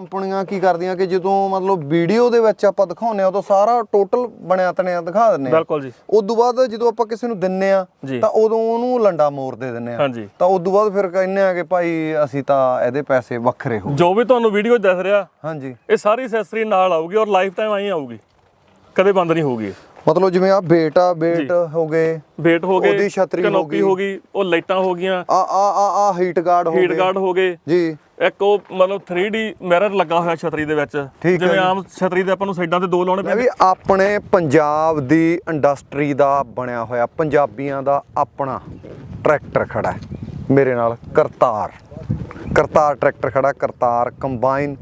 ਕੰਪਨੀਆਂ ਕੀ ਕਰਦੀਆਂ ਕਿ ਜਦੋਂ ਮਤਲਬ ਵੀਡੀਓ ਦੇ ਵਿੱਚ ਆਪਾਂ ਦਿਖਾਉਂਦੇ ਆ ਤਾਂ ਸਾਰਾ ਟੋਟਲ ਬਣਿਆ ਤਣਿਆ ਦਿਖਾ ਦਿੰਦੇ ਆ ਬਿਲਕੁਲ ਜੀ। ਉਸ ਤੋਂ ਬਾਅਦ ਜਦੋਂ ਆਪਾਂ ਕਿਸੇ ਨੂੰ ਦਿੰਨੇ ਆ। ਤਾਂ ਉਦੋਂ ਉਹਨੂੰ ਲੰਡਾ ਮੋੜ ਦੇ ਦਿੰਨੇ ਆ। ਤਾਂ ਉਸ ਤੋਂ ਬਾਅਦ ਫਿਰ ਕਹਿੰਦੇ ਆ ਕਿ ਭਾਈ ਅਸੀਂ ਤਾਂ ਇਹਦੇ ਪੈਸੇ ਵੱਖਰੇ ਹੋ ਜੋ ਵੀ ਤੁਹਾਨੂੰ ਵੀਡੀਓ ਦਿਖ ਰਿਹਾ ਹਾਂਜੀ। ਇਹ ਸਾਰੀ ਐਕਸੈਸਰੀ ਨਾਲ ਆਊਗੀ ਔਰ ਲਾਈਫ ਟਾਈਮ ਆਈ ਆਊਗੀ। ਕਦੇ ਬੰਦ ਨਹੀਂ ਹੋਊਗੀ ਮਤਲਬ ਜਿਵੇਂ ਆ ਬੇਟ ਆ ਬੇਟ ਹੋ ਗਏ ਵੇਟ ਹੋ ਗਏ ਉਹਦੀ ਛਤਰੀ ਹੋ ਗਈ। ਹੋ ਗਈ ਉਹ ਲਾਈਟਾਂ ਹੋ ਗਈਆਂ। ਆ ਆ ਆ ਆ ਹੀਟ ਗਾਰਡ ਹੋ ਹੀਟ ਗਏ। ਗਾਰਡ ਹੋ ਗਏ। ਜੀ। ਇੱਕ ਉਹ ਮਤਲਬ 3D ਮਿਰਰ ਲੱਗਾ ਹੋਇਆ ਛਤਰੀ ਦੇ ਵਿੱਚ। ਜਿਵੇਂ। ਆਮ ਛਤਰੀ ਦੇ ਆਪਾਂ ਨੂੰ ਸਾਈਡਾਂ ਤੇ ਦੋ ਲਾਉਣੇ ਪੈਂਦੇ ਵੀ ਆਪਣੇ ਪੰਜਾਬ ਦੀ ਇੰਡਸਟਰੀ ਦਾ ਬਣਿਆ ਹੋਇਆ ਪੰਜਾਬੀਆਂ ਦਾ ਆਪਣਾ ਟਰੈਕਟਰ ਖੜਾ ਮੇਰੇ ਨਾਲ ਕਰਤਾਰ। ਕਰਤਾਰ ਟਰੈਕਟਰ ਖੜਾ ਕਰਤਾਰ ਕੰਬਾਈਨ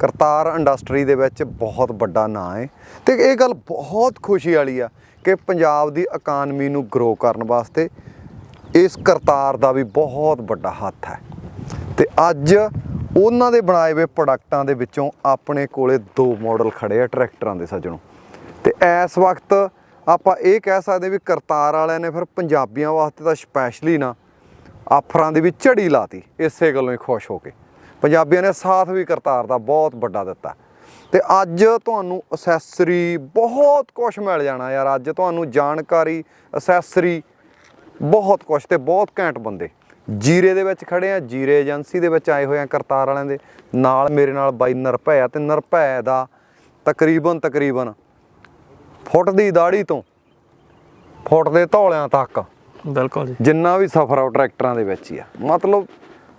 ਕਰਤਾਰ ਇੰਡਸਟਰੀ ਦੇ ਵਿੱਚ ਬਹੁਤ ਵੱਡਾ ਨਾਂ ਹੈ ਤੇ ਇਹ ਗੱਲ ਬਹੁਤ ਖੁਸ਼ੀ ਵਾਲੀ ਆ ਕਿ ਪੰਜਾਬ ਦੀ ਇਕਾਨਮੀ ਨੂੰ ਗਰੋ ਕਰਨ ਵਾਸਤੇ ਇਸ ਕਰਤਾਰ ਦਾ ਵੀ ਬਹੁਤ ਵੱਡਾ ਹੱਥ ਹੈ। ਤੇ ਅੱਜ ਉਹਨਾਂ ਦੇ ਬਣਾਏ ਹੋਏ ਪ੍ਰੋਡਕਟਾਂ ਦੇ ਵਿੱਚੋਂ ਆਪਣੇ ਕੋਲੇ ਦੋ ਮਾਡਲ ਖੜੇ ਆ ਟਰੈਕਟਰਾਂ ਦੇ ਸੱਜਣੋ। ਤੇ ਇਸ ਵਕਤ ਆਪਾਂ ਇਹ ਕਹਿ ਸਕਦੇ ਵੀ ਕਰਤਾਰ ਵਾਲਿਆਂ ਨੇ ਫਿਰ ਪੰਜਾਬੀਆਂ ਵਾਸਤੇ ਤਾਂ ਸਪੈਸ਼ਲੀ ਨਾ ਆਫਰਾਂ ਦੀ ਵੀ ਝੜੀ ਲਾਤੀ, ਇਸੇ ਗੱਲੋਂ ਹੀ ਖੁਸ਼ ਹੋ ਕੇ। ਪੰਜਾਬੀਆਂ ਨੇ ਸਾਥ ਵੀ ਕਰਤਾਰ ਦਾ ਬਹੁਤ ਵੱਡਾ ਦਿੱਤਾ। ਤੇ ਅੱਜ ਤੁਹਾਨੂੰ ਅਸੈਸਰੀ ਬਹੁਤ ਕੁਝ ਮਿਲ ਜਾਣਾ ਯਾਰ। ਅੱਜ ਤੁਹਾਨੂੰ ਜਾਣਕਾਰੀ ਅਸੈਸਰੀ ਬਹੁਤ ਕੁਛ ਤੇ ਬਹੁਤ ਘੈਂਟ ਬੰਦੇ। ਜੀਰੇ ਦੇ ਵਿੱਚ ਖੜੇ ਆ ਜੀਰੇ ਏਜੰਸੀ ਦੇ ਵਿੱਚ ਆਏ ਹੋਏ ਆ ਕਰਤਾਰ ਵਾਲਿਆਂ ਦੇ। ਨਾਲ ਮੇਰੇ ਨਾਲ ਬਾਈ ਨਰਭੈ ਆ ਤੇ ਨਰਭੈ ਦਾ ਤਕਰੀਬਨ ਤਕਰੀਬਨ ਫੁੱਟ ਦੀ ਦਾੜੀ ਤੋਂ ਫੁੱਟ ਦੇ ਧੌਲਿਆਂ ਤੱਕ ਬਿਲਕੁਲ ਜੀ। ਜਿੰਨਾ ਵੀ ਸਫ਼ਰ ਆ ਟਰੈਕਟਰਾਂ ਦੇ ਵਿੱਚ ਹੀ ਆ। ਮਤਲਬ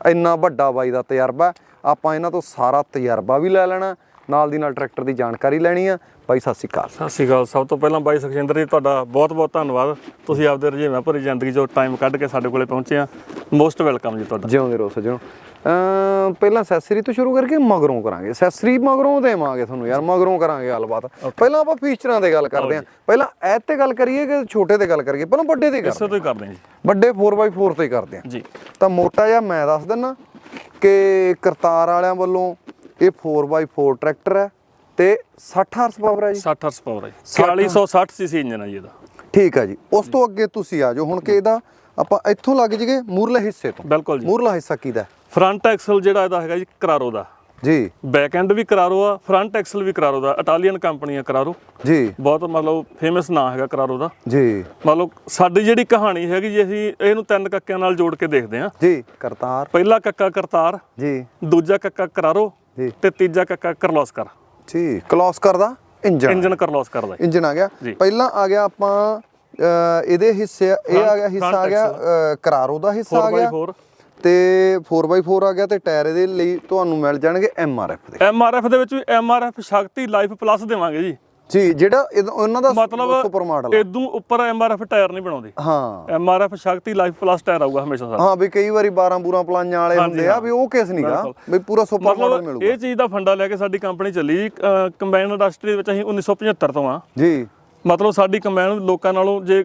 ਇੰਨਾ ਵੱਡਾ ਬਾਈ ਦਾ ਤਜਰਬਾ ਆਪਾਂ ਇਹਨਾਂ ਤੋਂ ਸਾਰਾ ਤਜਰਬਾ ਵੀ ਲੈ ਲੈਣਾ ਨਾਲ ਦੀ ਨਾਲ ਟਰੈਕਟਰ ਦੀ ਜਾਣਕਾਰੀ ਲੈਣੀ ਆ ਬਾਈ ਸਤਿ ਸ਼੍ਰੀ ਅਕਾਲ। ਸਤਿ ਸ਼੍ਰੀ ਅਕਾਲ। ਸਭ ਤੋਂ ਪਹਿਲਾਂ ਬਾਈ ਸੁਖਜਿੰਦਰ ਜੀ ਤੁਹਾਡਾ ਬਹੁਤ ਬਹੁਤ ਧੰਨਵਾਦ। ਤੁਸੀਂ ਆਪਦੇ ਰੁਝੇਵਿਆਂ ਭਰੀ ਜ਼ਿੰਦਗੀ 'ਚੋਂ ਟਾਈਮ ਕੱਢ ਕੇ ਸਾਡੇ ਕੋਲੇ ਪਹੁੰਚੇ ਆ। ਮੋਸਟ ਵੈਲਕਮ ਜੀ ਤੁਹਾਡਾ। ਜਿਉਂਦੇ ਰਹੋ ਸੱਜਣੋ। ਪਹਿਲਾਂ ਸੈਸਰੀ ਤੋਂ ਸ਼ੁਰੂ ਕਰਕੇ ਮਗਰੋਂ ਕਰਾਂਗੇ। ਸੈਸਰੀ ਮਗਰੋਂ ਦੇਵਾਂਗੇ ਤੁਹਾਨੂੰ ਯਾਰ ਮਗਰੋਂ ਕਰਾਂਗੇ ਗੱਲਬਾਤ। ਪਹਿਲਾਂ ਆਪਾਂ ਫੀਚਰਾਂ ਤੇ ਗੱਲ ਕਰਦੇ ਆਂ। ਪਹਿਲਾਂ ਐ ਤੇ ਗੱਲ ਕਰੀਏ ਕਿ ਛੋਟੇ ਤੇ ਗੱਲ ਕਰੀਏ? ਪਹਿਲਾਂ ਵੱਡੇ ਤੇ ਕਰ ਇਸੇ ਤੋਂ ਹੀ ਕਰਦੇ ਹਾਂ ਜੀ। ਵੱਡੇ 4x4 ਤੇ ਕਰਦੇ ਆਂ। ਜੀ। ਤਾਂ ਮੋਟਾ ਜਿਹਾ ਮੈਂ ਦੱਸ ਦਿੰਨਾ ਕਿ ਕਰਤਾਰ ਵਾਲਿਆਂ ਵੱਲੋਂ ਇਹ 4x4 ਟਰੈਕਟਰ ਹੈ। ਤੇ 60 ਹਾਰਸ ਪਾਵਰ ਹੈ ਜੀ। 60 ਹਰਸ ਪਾਵਰ ਹੈ 4660 ਸੀਸੀ ਇੰਜਨ ਹੈ ਜੀ ਇਹਦਾ। ਠੀਕ ਹੈ ਜੀ। ਉਸ ਤੋਂ ਅੱਗੇ ਤੁਸੀਂ ਆ ਜਾਓ। ਹੁਣ ਕਿ ਇਹਦਾ ਆਪਾਂ ਇੱਥੋਂ ਲੱਗ ਜੀਗੇ ਮੂਰਲੇ ਹਿੱਸੇ ਤੋਂ। ਬਿਲਕੁਲ ਜੀ। ਮੂਰਲਾ ਹਿੱਸਾ ਕਿਹਦਾ? ਫਰੰਟ ਐਕਸਲ ਜਿਹੜਾ ਇਹਦਾ ਹੈਗਾ ਜੀ ਕਰਾਰੋ ਦਾ। ਜੀ। ਬੈਕ ਐਂਡ ਵੀ ਕਰਾਰੋ ਆ ਫਰੰਟ ਐਕਸਲ ਵੀ ਕਰਾਰੋ ਦਾ। ਇਟਾਲੀਅਨ ਕੰਪਨੀ ਆ ਕਰਾਰੋ। ਜੀ। ਬਹੁਤ ਮਤਲਬ ਫੇਮਸ ਨਾਂ ਹੈਗਾ ਕਰਾਰੋ ਦਾ। ਜੀ। ਮਤਲਬ ਸਾਡੀ ਜਿਹੜੀ ਕਹਾਣੀ ਹੈਗੀ ਜੀ ਅਸੀਂ ਇਹਨੂੰ ਤਿੰਨ ਕੱਕਿਆਂ ਨਾਲ ਜੋੜ ਕੇ ਦੇਖਦੇ ਹਾਂ। ਜੀ। ਕਰਤਾਰ। ਪਹਿਲਾ ਕੱਕਾ ਕਰਤਾਰ। ਜੀ। ਦੂਜਾ ਕੱਕਾ ਕਰਾਰੋ। ਜੀ। ਤੇ ਤੀਜਾ ਕੱਕਾ ਕਰਲੋਸਕਰ। ਜੀ ਕਲੋਸ ਕਰਦਾ? ਇੰਜਨ ਇੰਜਨ ਕਰਲੋਸਕਰ ਦਾ ਜੀ। ਇੰਜਨ ਆ ਗਿਆ। ਜੀ। ਪਹਿਲਾਂ ਆ ਗਿਆ ਆਪਾਂ ਇਹਦੇ ਹਿੱਸੇ ਇਹ ਆ ਗਿਆ ਹਿੱਸਾ ਆ ਗਿਆ ਕਰਾਰੋ ਦਾ ਹਿੱਸਾ ਆ ਗਿਆ। 4x4 ਤੇ 4x4 ਆ ਗਿਆ ਤੇ ਟਾਇਰ ਇਹਦੇ ਲਈ ਤੁਹਾਨੂੰ ਮਿਲ ਜਾਣਗੇ MRF ਦੇ। ਐਮਆਰਐਫ ਦੇ ਵਿੱਚ ਵੀ ਐਮਆਰਐਫ ਸ਼ਕਤੀ ਲਾਈਫ ਪਲੱਸ ਦੇਵਾਂਗੇ ਜੀ। ਜੀ ਜਿਹੜਾ ਉਹਨਾਂ ਦਾ ਮਤਲਬ ਸੁਪਰ ਮਾਡਲ ਇਦੋਂ ਉੱਪਰ ਐਮਆਰਐਫ ਟਾਇਰ ਨਹੀਂ ਬਣਾਉਂਦੇ। ਹਾਂ। MRF Shakti life plus tyre ਆਊਗਾ ਹਮੇਸ਼ਾ ਸਾਡਾ। ਹਾਂ ਵੀ ਕਈ ਵਾਰੀ 12 ਬੂਰਾਂ ਪਲਾਈਆਂ ਵਾਲੇ ਹੁੰਦੇ ਆ ਵੀ ਉਹ ਕੇਸ ਨਹੀਂਗਾ। ਵੀ ਪੂਰਾ ਸੁਪਰ ਮਾਡਲ ਮਤਲਬ ਮਿਲੂਗਾ। ਇਹ ਚੀਜ਼ ਦਾ ਫੰਡਾ ਲੈ ਕੇ ਸਾਡੀ ਕੰਪਨੀ ਚੱਲੀ। ਜੀ ਕੰਬਾਈਨ ਇੰਡਸਟਰੀ ਦੇ ਵਿੱਚ ਅਸੀਂ 1975 ਤੋਂ ਆ। ਜੀ। ਮਤਲਬ ਸਾਡੀ ਕੰਬਾਈਨ ਲੋਕਾਂ ਨਾਲੋਂ ਜੇ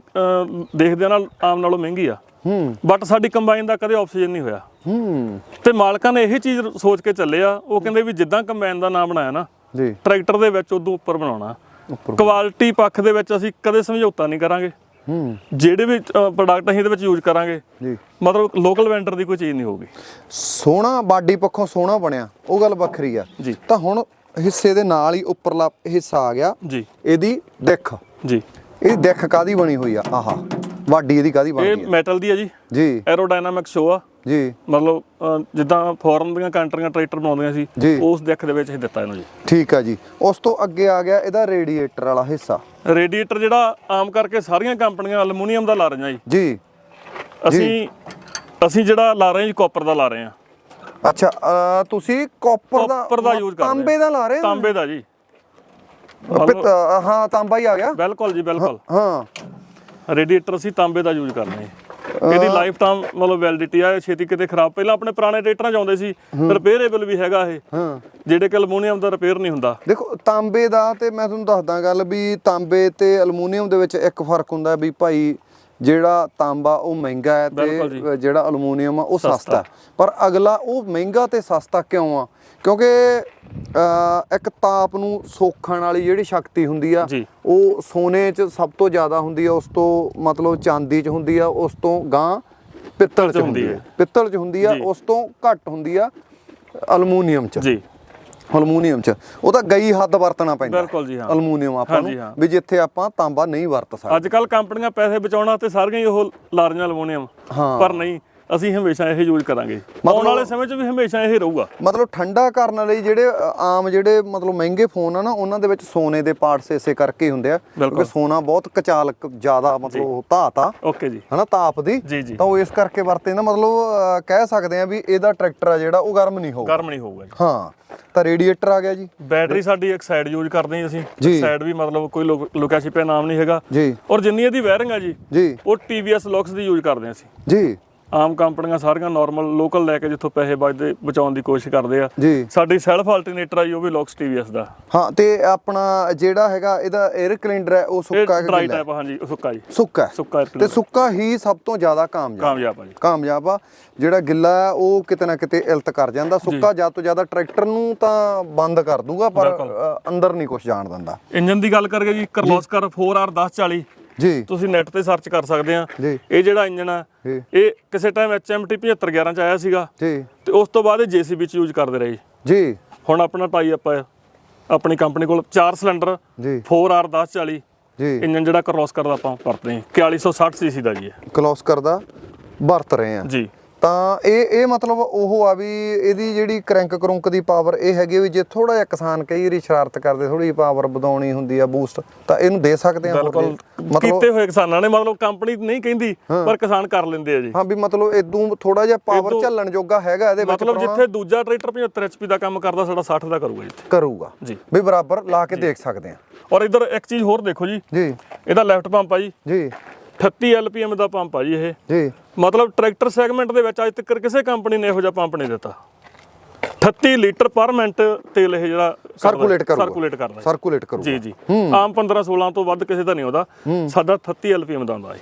ਦੇਖਦੇ ਨਾਲ ਆਮ ਨਾਲੋਂ ਮਹਿੰਗੀ ਆ। ਹੂੰ। ਬਟ ਸਾਡੀ ਕੰਬਾਈਨ ਦਾ ਕਦੇ ਆਕਸੀਜਨ ਨਹੀਂ ਹੋਇਆ। ਹੂੰ। ਤੇ ਮਾਲਕਾਂ ਨੇ ਇਹੀ ਚੀਜ਼ ਸੋਚ ਕੇ ਚੱਲੇ ਆ। ਉਹ ਕਹਿੰਦੇ ਵੀ ਜਿੱਦਾਂ ਕੰਬਾਈਨ ਦਾ ਨਾਮ ਬਣਾਇਆ ਨਾ ਜੀ। ਟਰੈਕਟਰ ਦੇ ਵਿੱਚ ਉਦੋਂ ਉੱਪਰ ਬਣਾਉਣਾ। ਕੁਆਲਿਟੀ ਪੱਖ ਦੇ ਵਿੱਚ ਅਸੀਂ ਕਦੇ ਸਮਝੌਤਾ ਨਹੀਂ ਕਰਾਂਗੇ। ਹੂੰ। ਜਿਹੜੇ ਵੀ ਪ੍ਰੋਡਕਟ ਅਸੀਂ ਇਹਦੇ ਵਿੱਚ ਯੂਜ਼ ਕਰਾਂਗੇ ਜੀ। ਮਤਲਬ ਲੋਕਲ ਵੈਂਡਰ ਦੀ ਕੋਈ ਚੀਜ਼ ਨਹੀਂ ਹੋਊਗੀ। ਸੋਹਣਾ ਬਾਡੀ ਪੱਖੋਂ ਸੋਹਣਾ ਬਣਿਆ ਉਹ ਗੱਲ ਵੱਖਰੀ ਆ। ਜੀ। ਤਾਂ ਹੁਣ ਹਿੱਸੇ ਦੇ ਨਾਲ ਹੀ ਉੱਪਰਲਾ ਹਿੱਸਾ ਆ ਗਿਆ। ਜੀ। ਇਹਦੀ ਦਿੱਖ। ਜੀ। ਇਹ ਦਿੱਖ ਕਾਦੀ ਬਣੀ ਹੋਈ ਆ? ਆਹਾ ਵਾਡੀ ਇਹਦੀ ਕਾਦੀ ਇਹ ਬਣਦੀ ਆ? ਮੈਟਲ ਦੀ ਹੈ ਜੀ। ਜੀ। ਐਰੋਡਾਇਨਾਮਿਕ ਸ਼ੋ ਆ। ਜੀ। ਮਤਲਬ ਅਹ, ਜਿੱਦਾਂ ਫੋਰਨ ਦੀਆਂ ਕੰਟਰੀਆਂ ਟਰੈਕਟਰ ਬਣਾਉਂਦੀਆਂ ਸੀ। ਉਸ ਦਿੱਖ ਦੇ ਵਿੱਚ ਅਸੀਂ ਦਿੱਤਾ ਇਹਨੂੰ ਜੀ। ਠੀਕ ਆ ਜੀ। ਉਸ ਤੋਂ ਅੱਗੇ ਆ ਗਿਆ ਇਹਦਾ ਰੇਡੀਏਟਰ ਵਾਲਾ ਹਿੱਸਾ। ਰੇਡੀਏਟਰ ਜਿਹੜਾ ਆਮ ਕਰਕੇ ਸਾਰੀਆਂ ਕੰਪਨੀਆਂ ਐਲੂਮੀਨੀਅਮ ਦਾ ਲਾ ਰਹੀਆਂ ਜੀ। ਜੀ। ਅਸੀਂ ਅਸੀਂ ਜਿਹੜਾ ਲਾ ਰਹੇ ਹਾਂ ਜੀ ਕਾਪਰ ਦਾ ਲਾ ਰਹੇ ਹਾਂ। ਅੱਛਾ ਅਹ ਤੁਸੀਂ ਕਾਪਰ ਦਾ ਕਾਪਰ ਦਾ use ਕਰਦੇ ਤਾਂਬੇ ਦਾ ਲਾ ਰਹੇ ਹੋ? ਤਾਂਬੇ ਦਾ ਜੀ। ਪਿੱਤ- ਹਾਂ ਤਾਂਬਾ ਹੀ ਆ ਗਿਆ। ਬਿਲਕੁਲ ਜੀ ਬਿਲਕੁਲ। ਹਾਂ। ਰੇਡੀਏਟਰ ਅਸੀਂ ਤਾਂਬੇ ਦਾ ਯੂਜ਼ ਕਰਦੇ ਹਾਂ। ਇਹਦੀ ਲਾਈਫ ਟਾਈਮ ਮਤਲਬ ਵੈਲਿਡਿਟੀ ਆ ਛੇਤੀ ਕਿਤੇ ਖਰਾਬ। ਪਹਿਲਾਂ ਆਪਣੇ ਪੁਰਾਣੇ ਟਰੈਕਟਰਾਂ 'ਚ ਆਉਂਦੇ ਸੀ ਰਿਪੇਅਰੇਬਲ ਵੀ ਹੈਗਾ ਇਹ। ਹਾਂ। ਜਿਹੜੇ ਕਿ ਐਲੂਮੀਨੀਅਮ ਦਾ ਰਿਪੇਅਰ ਨਹੀਂ ਹੁੰਦਾ। ਦੇਖੋ ਤਾਂਬੇ ਦਾ ਤੇ ਮੈਂ ਤੁਹਾਨੂੰ ਦੱਸਦਾ ਗੱਲ ਵੀ ਤਾਂਬੇ ਤੇ ਅਲਮੂਨੀਅਮ ਦੇ ਵਿੱਚ ਇੱਕ ਫ਼ਰਕ ਹੁੰਦਾ ਵੀ ਭਾਈ ਜਿਹੜਾ ਤਾਂਬਾ ਉਹ ਮਹਿੰਗਾ ਹੈ ਤੇ। ਜਿਹੜਾ ਅਲਮੂਨੀਅਮ ਆ ਉਹ ਸਸਤਾ। ਪਰ ਅਗਲਾ ਉਹ ਮਹਿੰਗਾ ਤੇ ਸਸਤਾ ਕਿਉਂ ਆ? ਕਿਉਂਕਿ ਇੱਕ ਤਾਪ ਨੂੰ ਸੋਖਣ ਵਾਲੀ ਜਿਹੜੀ ਸ਼ਕਤੀ ਹੁੰਦੀ ਆ। ਉਹ ਸੋਨੇ 'ਚ ਸਭ ਤੋਂ ਜ਼ਿਆਦਾ ਹੁੰਦੀ ਆ ਉਸ ਤੋਂ ਮਤਲਬ ਚਾਂਦੀ 'ਚ ਹੁੰਦੀ ਆ ਉਸ ਤੋਂ ਗਾਂ ਪਿੱਤਲ 'ਚ ਹੁੰਦੀ ਹੈ। ਪਿੱਤਲ 'ਚ ਹੁੰਦੀ ਆ। ਉਸ ਤੋਂ ਘੱਟ ਹੁੰਦੀ ਆ ਅਲਮੂਨੀਅਮ 'ਚ। ਜੀ। ਅਲਮੂਨੀਅਮ ਚ। ਉਹ ਤਾਂ ਗਈ ਹੱਦ ਵਰਤਣਾ ਪੈਂਦਾ। ਬਿਲਕੁਲ ਜੀ ਹਾਂ। ਅਲਮੂਨੀਅਮ ਆਪਾਂ ਨੂੰ। ਵੀ ਜਿੱਥੇ ਆਪਾਂ ਤਾਂਬਾ ਨਹੀਂ ਵਰਤ ਸਕਦੇ। ਅੱਜ ਕੱਲ ਕੰਪਨੀਆਂ ਪੈਸੇ ਬਚਾਉਣਾ ਤੇ ਸਾਰੀਆਂ ਹੀ ਉਹ ਲਾਰੀਆਂ ਅਲਮੋਨੀਅਮ ਹਾਂ। ਪਰ ਨਹੀਂ ਅਸੀਂ ਹਮੇਸ਼ਾ ਇਹ ਯੂਜ਼ ਕਰਾਂਗੇ। ਆਉਣ ਵਾਲੇ ਸਮੇਂ 'ਚ ਵੀ ਹਮੇਸ਼ਾ ਇਹ ਰਹੂਗਾ। ਮਤਲਬ ਠੰਡਾ ਕਰਨ ਲਈ ਜਿਹੜੇ ਆਮ ਜਿਹੜੇ ਮਤਲਬ ਮਹਿੰਗੇ ਫੋਨ ਆ ਨਾ ਉਹਨਾਂ ਦੇ ਵਿੱਚ ਸੋਨੇ ਦੇ ਪਾਰਟਸ ਇਸੇ ਕਰਕੇ ਹੁੰਦੇ ਆ। ਕਿਉਂਕਿ ਸੋਨਾ ਬਹੁਤ ਕਚਾਲਕ ਜ਼ਿਆਦਾ ਮਤਲਬ ਉਹ ਧਾਤ ਆ। ਓਕੇ ਜੀ। ਹਨਾ ਤਾਪ ਦੀ। ਤਾਂ ਉਹ ਇਸ ਕਰਕੇ ਵਰਤੇ ਨਾ। ਮਤਲਬ ਕਹਿ ਸਕਦੇ ਆ ਵੀ ਇਹਦਾ ਟਰੈਕਟਰ ਆ ਜਿਹੜਾ ਉਹ ਗਰਮ ਨਹੀਂ ਹੋਊਗਾ। ਗਰਮ ਨਹੀਂ ਹੋਊਗਾ ਜੀ। ਹਾਂ ਤਾਂ ਰੇਡੀਏਟਰ ਆ ਗਿਆ ਜੀ। ਬੈਟਰੀ ਸਾਡੀ ਇੱਕ ਸਾਈਡ ਯੂਜ਼ ਕਰਦੇ ਹਾਂ ਅਸੀਂ। ਸਾਈਡ ਵੀ ਮਤਲਬ ਕੋਈ ਲੁਕਿਆ ਛਿਪਿਆ ਨਾਮ ਨਹੀਂ ਹੈਗਾ। ਜੀ। ਔਰ ਜਿੰਨੀ ਇਹਦੀ ਵਾਇਰਿੰਗ ਆ ਜੀ ਜੀ। ਉਹ TVS ਲੌਕਸ ਦੀ ਯੂਜ਼ ਕਰਦੇ ਹਾਂ ਅਸੀਂ। ਜੀ। ਆਮ ਕੰਪਨੀਆਂ ਸਾਰੀਆਂ ਨਾਰਮਲ ਲੋਕਲ ਲੈ ਕੇ ਜਿੱਥੋਂ ਪੈਸੇ ਬਚਦੇ ਬਚਾਉਣ ਦੀ ਕੋਸ਼ਿਸ਼ ਕਰਦੇ ਆ। ਜੀ। ਸਾਡੀ ਸੈਲਫ ਅਲਟਰਨੇਟਰ ਆ ਜੀ ਉਹ ਵੀ ਲੌਕਸ TVS ਦਾ। ਹਾਂ ਤੇ ਆਪਣਾ ਜਿਹੜਾ ਹੈਗਾ ਇਹਦਾ 에ਅਰ ਕੈਲੰਡਰ ਹੈ ਉਹ ਸੁੱਕਾ ਕਿ ਡਰਾਈ? ਟਾਈਪ ਹਾਂਜੀ ਉਹ ਸੁੱਕਾ ਜੀ। ਸੁੱਕਾ। ਸੁੱਕਾ ਤੇ ਸੁੱਕਾ ਹੀ ਸਭ ਤੋਂ ਜ਼ਿਆਦਾ ਕਾਮਯਾਬ। ਕਾਮਯਾਬ ਆ ਜੀ। ਕਾਮਯਾਬ ਆ। ਜਿਹੜਾ ਗਿੱਲਾ ਹੈ ਉਹ ਕਿਤੇ ਨਾ ਕਿਤੇ ਇਲਤ ਕਰ ਜਾਂਦਾ। ਸੁੱਕਾ ਜ਼ਿਆਦਾ ਤੋਂ ਜ਼ਿਆਦਾ ਟਰੈਕਟਰ ਨੂੰ ਤਾਂ ਬੰਦ ਕਰ ਦੂਗਾ ਪਰ ਅੰਦਰ ਨਹੀਂ ਕੁਝ ਜਾਣ ਦਿੰਦਾ। ਇੰਜਨ ਦੀ ਗੱਲ ਕਰੀਏ ਜੀ ਕਰਲੋਸਕਰ 4R1040 ਜੀ। ਤੁਸੀਂ ਨੈਟ ਤੇ ਸਰਚ ਕਰ ਸਕਦੇ ਆ। ਜੀ। ਇਹ ਜਿਹੜਾ ਇੰਜਨ ਆ ਜੀ। ਇਹ ਕਿਸੇ ਟਾਈਮ HMT 7511 ਚ ਆਇਆ ਸੀਗਾ। ਜੀ। ਤੇ ਉਸ ਤੋਂ ਬਾਅਦ ਇਹ JCB ਚ ਯੂਜ਼ ਕਰਦੇ ਰਹੇ। ਜੀ। ਹੁਣ ਆਪਣਾ ਅਪ ਹੈ ਆਪਣੀ ਕੰਪਨੀ ਕੋਲ 4 ਸਿਲੰਡਰ ਜੀ। 4R1040 ਜੀ। ਇੰਜਨ ਜਿਹੜਾ ਕਰਲੋਸਕਰ ਦਾ ਆਪਾਂ ਵਰਤਦੇ ਹਾਂ। 4160 ਸੀਸੀ ਦਾ ਜੀ ਹੈ ਕਲੋਸ ਕਰਦਾ ਵਰਤ ਰਹੇ ਆ ਜੀ। ਤਾਂ ਇਹ ਇਹ ਮਤਲਬ ਉਹ ਆ ਵੀ ਇਹਦੀ ਜਿਹੜੀ ਕ੍ਰੈਂਕ ਕਰੁੰਕ ਦੀ ਪਾਵਰ ਇਹ ਹੈਗੀ ਵੀ ਜੇ ਥੋੜਾ ਜਿਹਾ ਕਿਸਾਨ ਕਈ ਵਾਰੀ ਸ਼ਰਾਰਤ ਕਰਦੇ ਥੋੜੀ ਪਾਵਰ ਵਧਾਉਣੀ ਹੁੰਦੀ ਆ ਬੂਸਟ ਤਾਂ ਇਹਨੂੰ ਦੇ ਸਕਦੇ ਆ ਬਿਲਕੁਲ। ਕੀਤੇ ਹੋਏ ਕਿਸਾਨਾਂ ਨੇ ਮਤਲਬ ਕੰਪਨੀ ਨਹੀਂ ਕਹਿੰਦੀ ਪਰ ਕਿਸਾਨ ਕਰ ਲੈਂਦੇ ਆ ਜੀ। ਹਾਂ ਵੀ ਮਤਲਬ ਇਦੋਂ ਥੋੜਾ ਜਿਹਾ ਪਾਵਰ ਝੱਲਣ ਜੋਗਾ ਹੈਗਾ ਇਹਦੇ ਵਿੱਚ ਮਤਲਬ ਜਿੱਥੇ ਦੂਜਾ ਟਰੈਕਟਰ 75 HP ਦਾ ਕੰਮ ਕਰਦਾ ਸਾਡਾ 60 ਦਾ ਕਰੂਗਾ ਜੀ ਕਰੂਗਾ। ਜੀ। ਵੀ ਬਰਾਬਰ ਲਾ ਕੇ ਦੇਖ ਸਕਦੇ ਆ। ਔਰ ਇਧਰ ਇੱਕ ਚੀਜ਼ ਹੋਰ ਦੇਖੋ ਜੀ। ਜੀ। ਇਹਦਾ ਲੈਫਟ ਪੰਪ ਆ ਜੀ। ਜੀ। 38 LPM ਦਾ ਪੰਪ ਆ ਜੀ ਇਹ। ਜੀ। ਮਤਲਬ ਟਰੈਕਟਰ ਸੈਗਮੈਂਟ ਦੇ ਵਿੱਚ ਅੱਜ ਤੱਕ ਕਿਸੇ ਕੰਪਨੀ ਨੇ ਇਹੋ ਜਿਹਾ ਪੰਪ ਨਹੀਂ ਦਿੱਤਾ। 38 ਲੀਟਰ ਪਰ ਮਿੰਟ ਤੇਲ ਇਹ ਜਿਹੜਾ ਸਰਕੂਲੇਟ ਕਰੂਗਾ। ਸਰਕੂਲੇਟ ਕਰਦਾ ਸਰਕੂਲੇਟ ਕਰੂਗਾ। ਜੀ ਜੀ। ਆਮ 15 16 ਤੋਂ ਵੱਧ ਕਿਸੇ ਦਾ ਨਹੀਂ ਆਉਂਦਾ। ਸਾਡਾ 38 LPM ਦਾ ਆਉਂਦਾ ਹੈ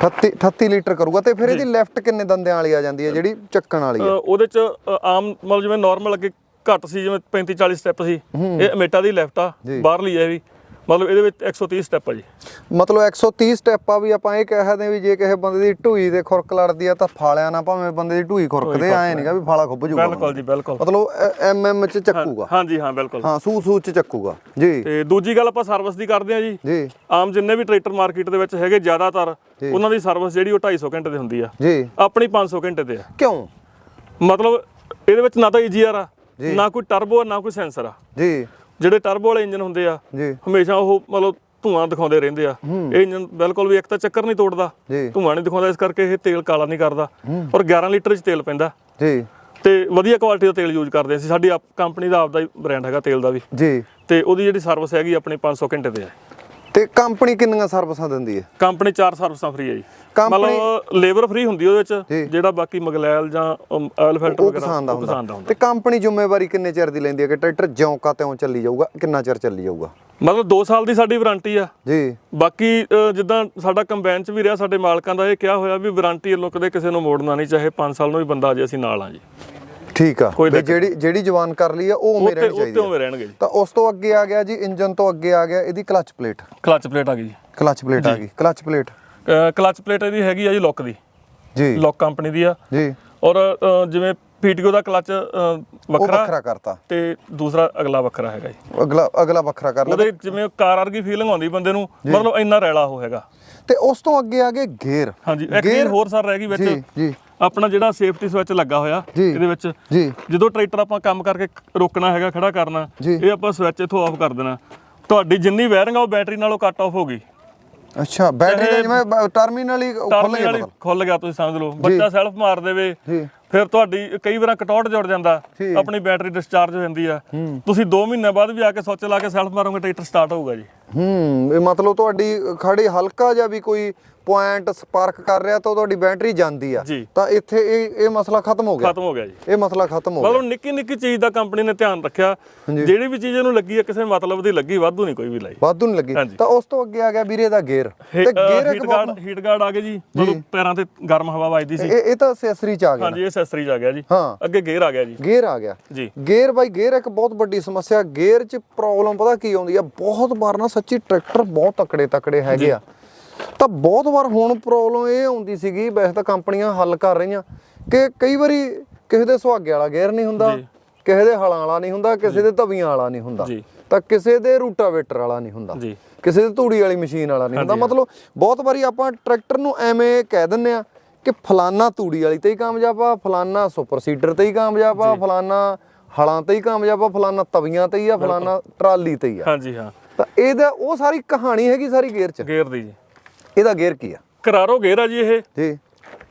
38 38 ਲੀਟਰ ਕਰੂਗਾ ਤੇ ਫਿਰ ਇਹਦੀ ਲੈਫਟ ਕਿੰਨੇ ਦੰਦਿਆਂ ਵਾਲੀ ਆ ਜਾਂਦੀ ਹੈ ਜਿਹੜੀ ਚੱਕਣ ਵਾਲੀ ਆ ਉਹਦੇ ਚ ਆਮ ਮਤਲਬ ਜਿਵੇਂ ਨਾਰਮਲ ਅੱਗੇ ਘੱਟ ਸੀ ਜਿਵੇਂ 35 40 ਸਟੈਪ ਸੀ ਇਹ ਅਮੇਟਾ ਦੀ ਲੈਫਟ ਆ ਬਾਹਰਲੀ ਹੈ ਇਹ ਵੀ। ਮਤਲਬ ਇਹਦੇ ਵਿੱਚ 130 ਸਟੈਪ ਆ ਜੀ। ਮਤਲਬ 130 ਸਟੈਪ ਆ ਵੀ ਆਪਾਂ ਇਹ ਕਹਿ ਸਕਦੇ ਵੀ ਜੇ ਕਿਸੇ ਬੰਦੇ ਦੀ ਢੂਈ ਦੇ ਖੁਰਕ ਲੜਦੀ ਆ ਤਾਂ ਫਾਲਿਆਂ ਨਾ ਭਾਵੇਂ ਬੰਦੇ ਦੀ ਢੂਈ ਖੁਰਕਦੇ ਆਏ ਨਹੀਂਗਾ ਵੀ ਫਾਲਾ ਖੁੱਭ ਜੂਗਾ ਬਿਲਕੁਲ ਜੀ ਬਿਲਕੁਲ। ਮਤਲਬ ਐਮਐਮ ਚ ਚੱਕੂਗਾ। ਹਾਂਜੀ ਹਾਂ ਬਿਲਕੁਲ। ਹਾਂ ਸੂ ਸੂ ਚ ਚੱਕੂਗਾ। ਜੀ। ਤੇ ਦੂਜੀ ਗੱਲ ਆਪਾਂ ਸਰਵਿਸ ਦੀ ਕਰਦੇ ਆ ਜੀ। ਜੀ। ਆਮ ਜਿੰਨੇ ਵੀ ਟਰੈਕਟਰ ਮਾਰਕੀਟ ਦੇ ਵਿੱਚ ਹੈਗੇ ਜ਼ਿਆਦਾਤਰ ਉਹਨਾਂ ਦੀ ਸਰਵਿਸ ਜਿਹੜੀ ਉਹ 250 ਘੰਟੇ ਦੀ ਹੁੰਦੀ ਆ। ਜੀ। ਆਪਣੀ 500 ਘੰਟੇ ਤੇ ਆ। ਕਿਉਂ? ਮਤਲਬ ਇਹਦੇ ਵਿੱਚ ਨਾ ਤਾਂ ਈਜੀਆਰ ਆ ਨਾ ਕੋਈ ਟਰਬੋ ਨਾ ਕੋਈ ਸੈਂਸਰ ਆ। ਜੀ। ਜਿਹੜੇ ਟਰਬੋ ਵਾਲੇ ਇੰਜਨ ਹੁੰਦੇ ਆ ਜੀ। ਹਮੇਸ਼ਾ ਉਹ ਮਤਲਬ ਧੂਆਂ ਦਿਖਾਉਂਦੇ ਰਹਿੰਦੇ ਆ। ਇਹ ਇੰਜਨ ਬਿਲਕੁਲ ਵੀ ਇੱਕ ਤਾਂ ਚੱਕਰ ਨਹੀਂ ਤੋੜਦਾ ਧੂਆਂ ਨਹੀਂ ਦਿਖਾਉਂਦਾ ਇਸ ਕਰਕੇ ਇਹ ਤੇਲ ਕਾਲਾ ਨਹੀਂ ਕਰਦਾ। ਔਰ 11 ਲੀਟਰ ਚ ਤੇਲ ਪੈਂਦਾ। ਜੀ। ਤੇ ਵਧੀਆ ਕੁਆਲਿਟੀ ਦਾ ਤੇਲ ਯੂਜ਼ ਕਰਦੇ ਸੀ ਸਾਡੀ ਆਪ ਕੰਪਨੀ ਦਾ ਆਪਦਾ ਹੀ ਬ੍ਰਾਂਡ ਹੈਗਾ ਤੇਲ ਦਾ ਵੀ। ਜੀ। ਤੇ ਉਹਦੀ ਜਿਹੜੀ ਸਰਵਿਸ ਹੈਗੀ ਆਪਣੀ 500 ਘੰਟੇ ਤੇ ਹੈ ਤੇ ਕੰਪਨੀ ਕਿੰਨੀਆਂ ਸਰਵਿਸਾਂ ਦਿੰਦੀ ਹੈ? ਕੰਪਨੀ ਚਾਰ ਸਰਵਿਸਾਂ ਫ੍ਰੀ ਹੈ ਜੀ। ਮਤਲਬ ਲੇਬਰ ਫ੍ਰੀ ਹੁੰਦੀ ਉਹਦੇ। ਵਿੱਚ ਜਿਹੜਾ ਬਾਕੀ ਮਗਲੈਲ ਜਾਂ ਆਇਲ ਫਿਲਟਰ ਵਗੈਰਾ ਉਹ ਕਿਸਾਨ ਦਾ ਹੁੰਦਾ। ਤੇ ਕੰਪਨੀ ਜ਼ਿੰਮੇਵਾਰੀ ਕਿੰਨੇ ਚਿਰ ਦੀ ਲੈਂਦੀ ਹੈ? ਕਿ ਟਰੈਕਟਰ ਜਿਉਂ ਕਾ ਤਿਉਂ ਚੱਲੀ ਜਾਊਗਾ ਕਿੰਨਾ ਚਿਰ ਚੱਲੀ ਜਾਊਗਾ? ਮਤਲਬ 2 ਸਾਲ ਦੀ ਸਾਡੀ ਵਾਰੰਟੀ ਆ। ਜੀ। ਬਾਕੀ ਜਿੱਦਾਂ ਸਾਡਾ ਕੰਬਾਈਨ ਚ ਵੀ ਰਿਹਾ ਸਾਡੇ ਮਾਲਕਾਂ ਦਾ ਇਹ ਕਿਹਾ ਹੋਇਆ ਵੀ ਵਾਰੰਟੀ ਵੱਲੋਂ ਕਦੇ ਕਿਸੇ ਨੂੰ ਮੋੜਨਾ ਨਹੀਂ ਚਾਹੇ 5 ਸਾਲ ਨੂੰ ਵੀ ਬੰਦਾ ਆ ਜੇ ਅਸੀਂ ਨਾਲ ਆ ਜੀ। ਠੀਕ ਆ। ਵੀ ਜਿਹੜੀ ਜਿਹੜੀ ਜਵਾਨ ਕਰ ਲਈ ਆ ਉਹ ਉਵੇਂ ਉੱਤੇ ਰਹਿਣੀ ਉੱਤੇ ਚਾਹੀਦੀ ਹੈ ਉਵੇਂ ਰਹਿਣਗੇ ਜੀ। ਤਾਂ ਉਸ ਤੋਂ ਅੱਗੇ ਆ ਗਿਆ ਜੀ ਇੰਜਨ ਤੋਂ ਅੱਗੇ ਆ ਗਿਆ ਇਹਦੀ ਕਲਚ ਪਲੇਟ। ਕਲਚ ਪਲੇਟ ਆ ਗਈ ਜੀ। ਕਲਚ ਪਲੇਟ ਆ ਗਈ ਕਲਚ ਪਲੇਟ। ਕਲਚ ਪਲੇਟ ਇਹਦੀ ਹੈਗੀ ਆ ਜੀ ਲੁੱਕ ਦੀ। ਜੀ। ਲੁੱਕ ਕੰਪਨੀ ਦੀ ਆ। ਜੀ। ਔਰ ਜਿਵੇਂ ਪੀਟੀਓ ਦਾ ਕਲਚ ਵੱਖਰਾ ਵੱਖਰਾ ਕਰਤਾ। ਤੇ ਦੂਸਰਾ ਅਗਲਾ ਵੱਖਰਾ ਹੈਗਾ ਜੀ। ਅਗਲਾ ਅਗਲਾ ਵੱਖਰਾ ਕਰ ਲਿਆ ਉਹਦੇ ਜਿਵੇਂ ਕਾਰ ਵਰਗੀ ਫੀਲਿੰਗ ਆਉਂਦੀ ਬੰਦੇ ਨੂੰ ਮਤਲਬ ਇੰਨਾ ਰੈਲਾ ਉਹ ਹੈਗਾ। ਤੇ ਉਸ ਤੋਂ ਅੱਗੇ ਆ ਗਏ ਗੇਅਰ। ਹਾਂਜੀ ਇੱਕ ਚੀਜ਼ ਹੋਰ ਸਰ ਰਹਿ ਗਈ ਜੀ ਵਿੱਚ ਜੀ। ਆਪਣਾ ਜਿਹੜਾ ਸੇਫਟੀ ਸਵਿਚ ਲੱਗਾ ਹੋਇਆ। ਇਹਦੇ ਵਿੱਚ ਜੀ। ਜਦੋਂ ਟਰੈਕਟਰ ਆਪਾਂ ਕੰਮ ਕਰਕੇ ਰੋਕਣਾ ਹੈਗਾ ਖੜਾ ਕਰਨਾ। ਇਹ ਆਪਾਂ ਸਵਿਚ ਇਥੋਂ ਆਫ ਕਰ ਦੇਣਾ। ਤੁਹਾਡੀ ਜਿੰਨੀ ਵਾਇਰਿੰਗ ਆ ਉਹ ਬੈਟਰੀ ਨਾਲੋਂ ਕੱਟ ਆਫ ਹੋ ਗਈ। ਅੱਛਾ ਬੈਟਰੀ ਦਾ ਜਿਵੇਂ ਟਰਮੀਨਲ ਹੀ ਖੁੱਲ ਗਿਆ ਖੁੱਲ ਗਿਆ ਤੁਸੀਂ ਸਮਝ ਲਓ। ਬੱਚਾ ਸੈਲਫ ਮਾਰ ਦੇਵੇ। ਫਿਰ ਤੁਹਾਡੀ ਕਈ ਵਾਰ ਕਟੌਟ ਜੁੜ ਜਾਂਦਾ ਜੀ। ਆਪਣੀ ਬੈਟਰੀ ਡਿਸਚਾਰਜ ਹੋ ਜਾਂਦੀ ਆ। ਤੁਸੀਂ 2 ਮਹੀਨੇ ਬਾਅਦ ਵੀ ਆ ਕੇ ਸੁੱਚ ਲਾ ਕੇ ਸੈਲਫ ਮਾਰੋਗੇ ਟਰੈਕਟਰ ਸਟਾਰਟ ਹੋਊਗਾ ਜੀ। ਹੂੰ ਇਹ ਮਤਲਬ ਤੁਹਾਡੀ ਖੜੀ ਹਲਕਾ ਜਿਹਾ ਵੀ ਕੋਈ ਪੁਆਇੰਟ ਸਪਾਰਕ ਕਰ ਰਿਹਾ ਤਾਂ ਤੁਹਾਡੀ ਬੈਟਰੀ ਜਾਂਦੀ ਆ। ਜੀ। ਤਾਂ ਇੱਥੇ ਇਹ ਇਹ ਮਸਲਾ ਖਤਮ ਹੋ ਗਿਆ। ਖਤਮ ਹੋ ਗਿਆ ਜੀ। ਇਹ ਮਸਲਾ ਖਤਮ ਹੋ ਗਿਆ। ਮਤਲਬ ਨਿੱਕੀ ਨਿੱਕੀ ਚੀਜ਼ ਦਾ ਕੰਪਨੀ ਨੇ ਧਿਆਨ ਰੱਖਿਆ। ਜਿਹੜੀ ਵੀ ਚੀਜ਼ ਇਹਨੂੰ ਲੱਗੀ ਹੈ ਕਿਸੇ ਮਤਲਬ ਦੀ ਲੱਗੀ ਵਾਧੂ ਨਹੀਂ ਕੋਈ ਵੀ ਲਾਈ। ਵਾਧੂ ਨਹੀਂ ਲੱਗੀ। ਤਾਂ ਉਸ ਤੋਂ ਅੱਗੇ ਆ ਗਿਆ ਵੀਰੇ ਦਾ ਗੇਅਰ ਤੇ ਗੇਅਰ ਇੱਕ ਹੀਟ ਗਾਰਡ ਹੀਟ ਗਾਰਡ ਆ ਗਏ ਜੀ। ਮਤਲਬ ਪੈਰਾਂ ਤੇ ਗਰਮ ਹਵਾ ਵੱਜਦੀ ਸੀ। ਇਹ ਇਹ ਤਾਂ ਅਸੈਸਰੀ ਚ ਆ ਗਿਆ ਹਾਂਜੀ ਇਹ ਐਕਸੈਸਰੀਜ਼ ਆ ਗਿਆ ਜੀ। ਹਾਂ। ਅੱਗੇ ਗੇਅਰ ਆ ਗਿਆ ਜੀ। ਗੇਅਰ ਆ ਗਿਆ। ਜੀ। ਗੇਅਰ ਬਾਈ ਗੇਅਰ ਇੱਕ ਬਹੁਤ ਵੱਡੀ ਸਮੱਸਿਆ। ਗੇਅਰ 'ਚ ਪ੍ਰੋਬਲਮ ਪਤਾ ਕੀ ਆਉਂਦੀ ਆ? ਬਹੁਤ ਵਾਰ ਨਾ ਸੱਚੀ ਟਰੈਕਟਰ ਬਹੁਤ ਤਕੜੇ ਤਕੜੇ ਹੈਗੇ ਆ। ਤਾਂ ਬਹੁਤ ਵਾਰ ਹੁਣ ਪ੍ਰੋਬਲਮ ਇਹ ਆਉਂਦੀ ਸੀਗੀ ਵੈਸੇ ਤਾਂ ਕੰਪਨੀਆਂ ਹੱਲ ਕਰ ਰਹੀਆਂ ਕਿ ਕਈ ਵਾਰੀ ਕਿਸੇ ਦੇ ਸੁਹਾਗੇ ਵਾਲਾ ਗੇਅਰ ਨਹੀਂ ਹੁੰਦਾ। ਕਿਸੇ ਦੇ ਹਲਾਂ ਵਾਲਾ ਨਹੀਂ ਹੁੰਦਾ ਕਿਸੇ ਦੇ ਤਵੀਆਂ ਵਾਲਾ ਨਹੀਂ ਹੁੰਦਾ। ਤਾਂ ਕਿਸੇ ਦੇ ਰੂਟਾਵੇਟਰ ਵਾਲਾ ਨਹੀਂ ਹੁੰਦਾ। ਕਿਸੇ ਦੇ ਧੂੜੀ ਵਾਲੀ ਮਸ਼ੀਨ ਵਾਲਾ ਨਹੀਂ ਹੁੰਦਾ। ਮਤਲਬ ਬਹੁਤ ਵਾਰੀ ਆਪਾਂ ਟਰੈਕਟਰ ਨੂੰ ਐਵੇਂ ਕਹਿ ਦਿੰਨੇ ਆ ਕਿ ਫਲਾਨਾ ਤੂੜੀ ਵਾਲੀ ਤੇ ਹੀ ਕਾਮਯਾਬ ਆ ਫਲਾਨਾ ਸੁਪਰ ਸੀਡਰ ਤੇ ਹੀ ਕਾਮਯਾਬ ਆ ਫਲਾਨਾ ਹਲਾਂ ਤੇ ਹੀ ਕਾਮਯਾਬ ਆ ਫਲਾਨਾ ਤਵੀਆਂ ਤੇ ਹੀ ਆ ਫਲਾਨਾ ਟਰਾਲੀ ਤੇ ਹੀ ਆ। ਹਾਂਜੀ ਹਾਂ। ਤਾਂ ਇਹਦਾ ਉਹ ਸਾਰੀ ਕਹਾਣੀ ਹੈਗੀ ਸਾਰੀ ਗੇਅਰ 'ਚ? ਗੇਅਰ ਦੀ ਜੀ। ਇਹਦਾ ਗੇਅਰ ਕੀ ਆ? ਕਰਾਰੋ ਗੇਅਰ ਆ ਜੀ ਇਹ। ਜੀ।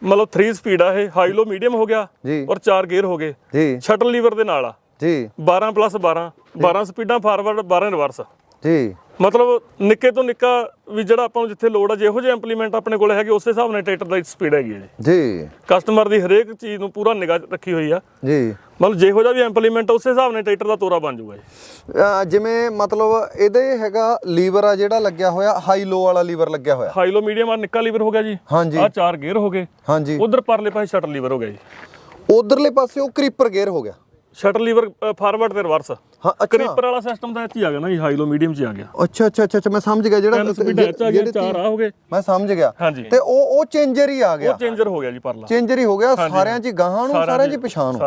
ਮਤਲਬ 3 ਸਪੀਡ ਆ ਇਹ। ਹਾਈ ਲੋ ਮੀਡੀਅਮ ਹੋ ਗਿਆ ਜੀ। ਔਰ 4 ਗੇਅਰ ਹੋ ਗਏ। ਜੀ। ਸ਼ਟਲ ਲੀਵਰ ਦੇ ਨਾਲ ਆ। ਜੀ। 12 ਪਲੱਸ 12 12 ਸਪੀਡਾਂ ਫਾਰਵਰਡ 12 ਰਿਵਰਸ ਜੀ। ਮਤਲਬ ਨਿੱਕੇ ਤੋਂ ਨਿੱਕਾ ਵੀ ਜਿਹੜਾ ਆਪਾਂ ਨੂੰ ਜਿੱਥੇ ਲੋੜ ਆ ਜਿਹੋ ਜਿਹੇ ਇੰਪਲੀਮੈਂਟ ਆਪਣੇ ਕੋਲ ਹੈਗੇ ਉਸੇ ਹਿਸਾਬ ਨਾਲ ਟਰੈਕਟਰ ਦੀ ਸਪੀਡ ਹੈਗੀ ਹੈ ਜੀ। ਜੀ। ਕਸਟਮਰ ਦੀ ਹਰੇਕ ਚੀਜ਼ ਨੂੰ ਪੂਰਾ ਨਿਗਾਹ ਰੱਖੀ ਹੋਈ ਆ। ਜੀ। ਮਤਲਬ ਜਿਹੋ ਜਿਹਾ ਵੀ ਇੰਪਲੀਮੈਂਟ ਉਸੇ ਹਿਸਾਬ ਨਾਲ ਟਰੈਕਟਰ ਦਾ ਤੋਰਾ ਬਣ ਜਾਊਗਾ ਜੀ। ਜਿਵੇਂ ਮਤਲਬ ਇਹਦੇ ਹੈਗਾ ਲੀਵਰ ਆ ਜਿਹੜਾ ਲੱਗਿਆ ਹੋਇਆ ਹਾਈ ਲੋ ਵਾਲਾ ਲੀਵਰ ਲੱਗਿਆ ਹੋਇਆ। ਹਾਈ ਲੋ ਮੀਡੀਅਮ ਆ ਨਿੱਕਾ ਲੀਵਰ ਹੋ ਗਿਆ ਜੀ। ਹਾਂਜੀ। ਆ ਚਾਰ ਗੇਅਰ ਹੋ ਗਏ। ਹਾਂਜੀ। ਉਧਰ ਪਰਲੇ ਪਾਸੇ ਸ਼ਟਲ ਲੀਵਰ ਹੋ ਗਿਆ ਜੀ। ਉਧਰਲੇ ਪਾਸੇ ਉਹ ਕ੍ਰੀਪਰ ਗੇਅਰ ਹੋ ਗਿਆ। ਸ਼ਟਲ ਲੀਵਰ ਫਾਰਵਰਡ ਤੇ ਰਿਵਰਸ। ਹਾਂ ਅੱਛਾ। ਕ੍ਰੀਪਰ ਵਾਲਾ ਸਿਸਟਮ ਤਾਂ ਇੱਥੇ ਹੀ ਆ ਗਿਆ ਨਾ ਜੀ ਹਾਈ ਲੋ ਮੀਡੀਅਮ 'ਚ ਆ ਗਿਆ। ਅੱਛਾ ਅੱਛਾ ਅੱਛਾ ਮੈਂ ਸਮਝ ਗਿਆ ਜਿਹੜਾ ਗਿਆ ਚਾਰ ਆ ਹੋ ਗਏ। ਮੈਂ ਸਮਝ ਗਿਆ। ਤੇ ਉਹ ਉਹ ਚੇਂਜਰ ਹੀ ਆ ਗਿਆ। ਉਹ ਚੇਂਜਰ ਹੋ ਗਿਆ ਜੀ ਪਰਲਾ। ਚੇਂਜਰ ਹੀ ਹੋ ਗਿਆ ਸਾਰਿਆਂ 'ਚ ਗਾਹਾਂ ਨੂੰ ਸਾਰਿਆਂ 'ਚ ਹੀ ਪਿਛਾਂ ਨੂੰ।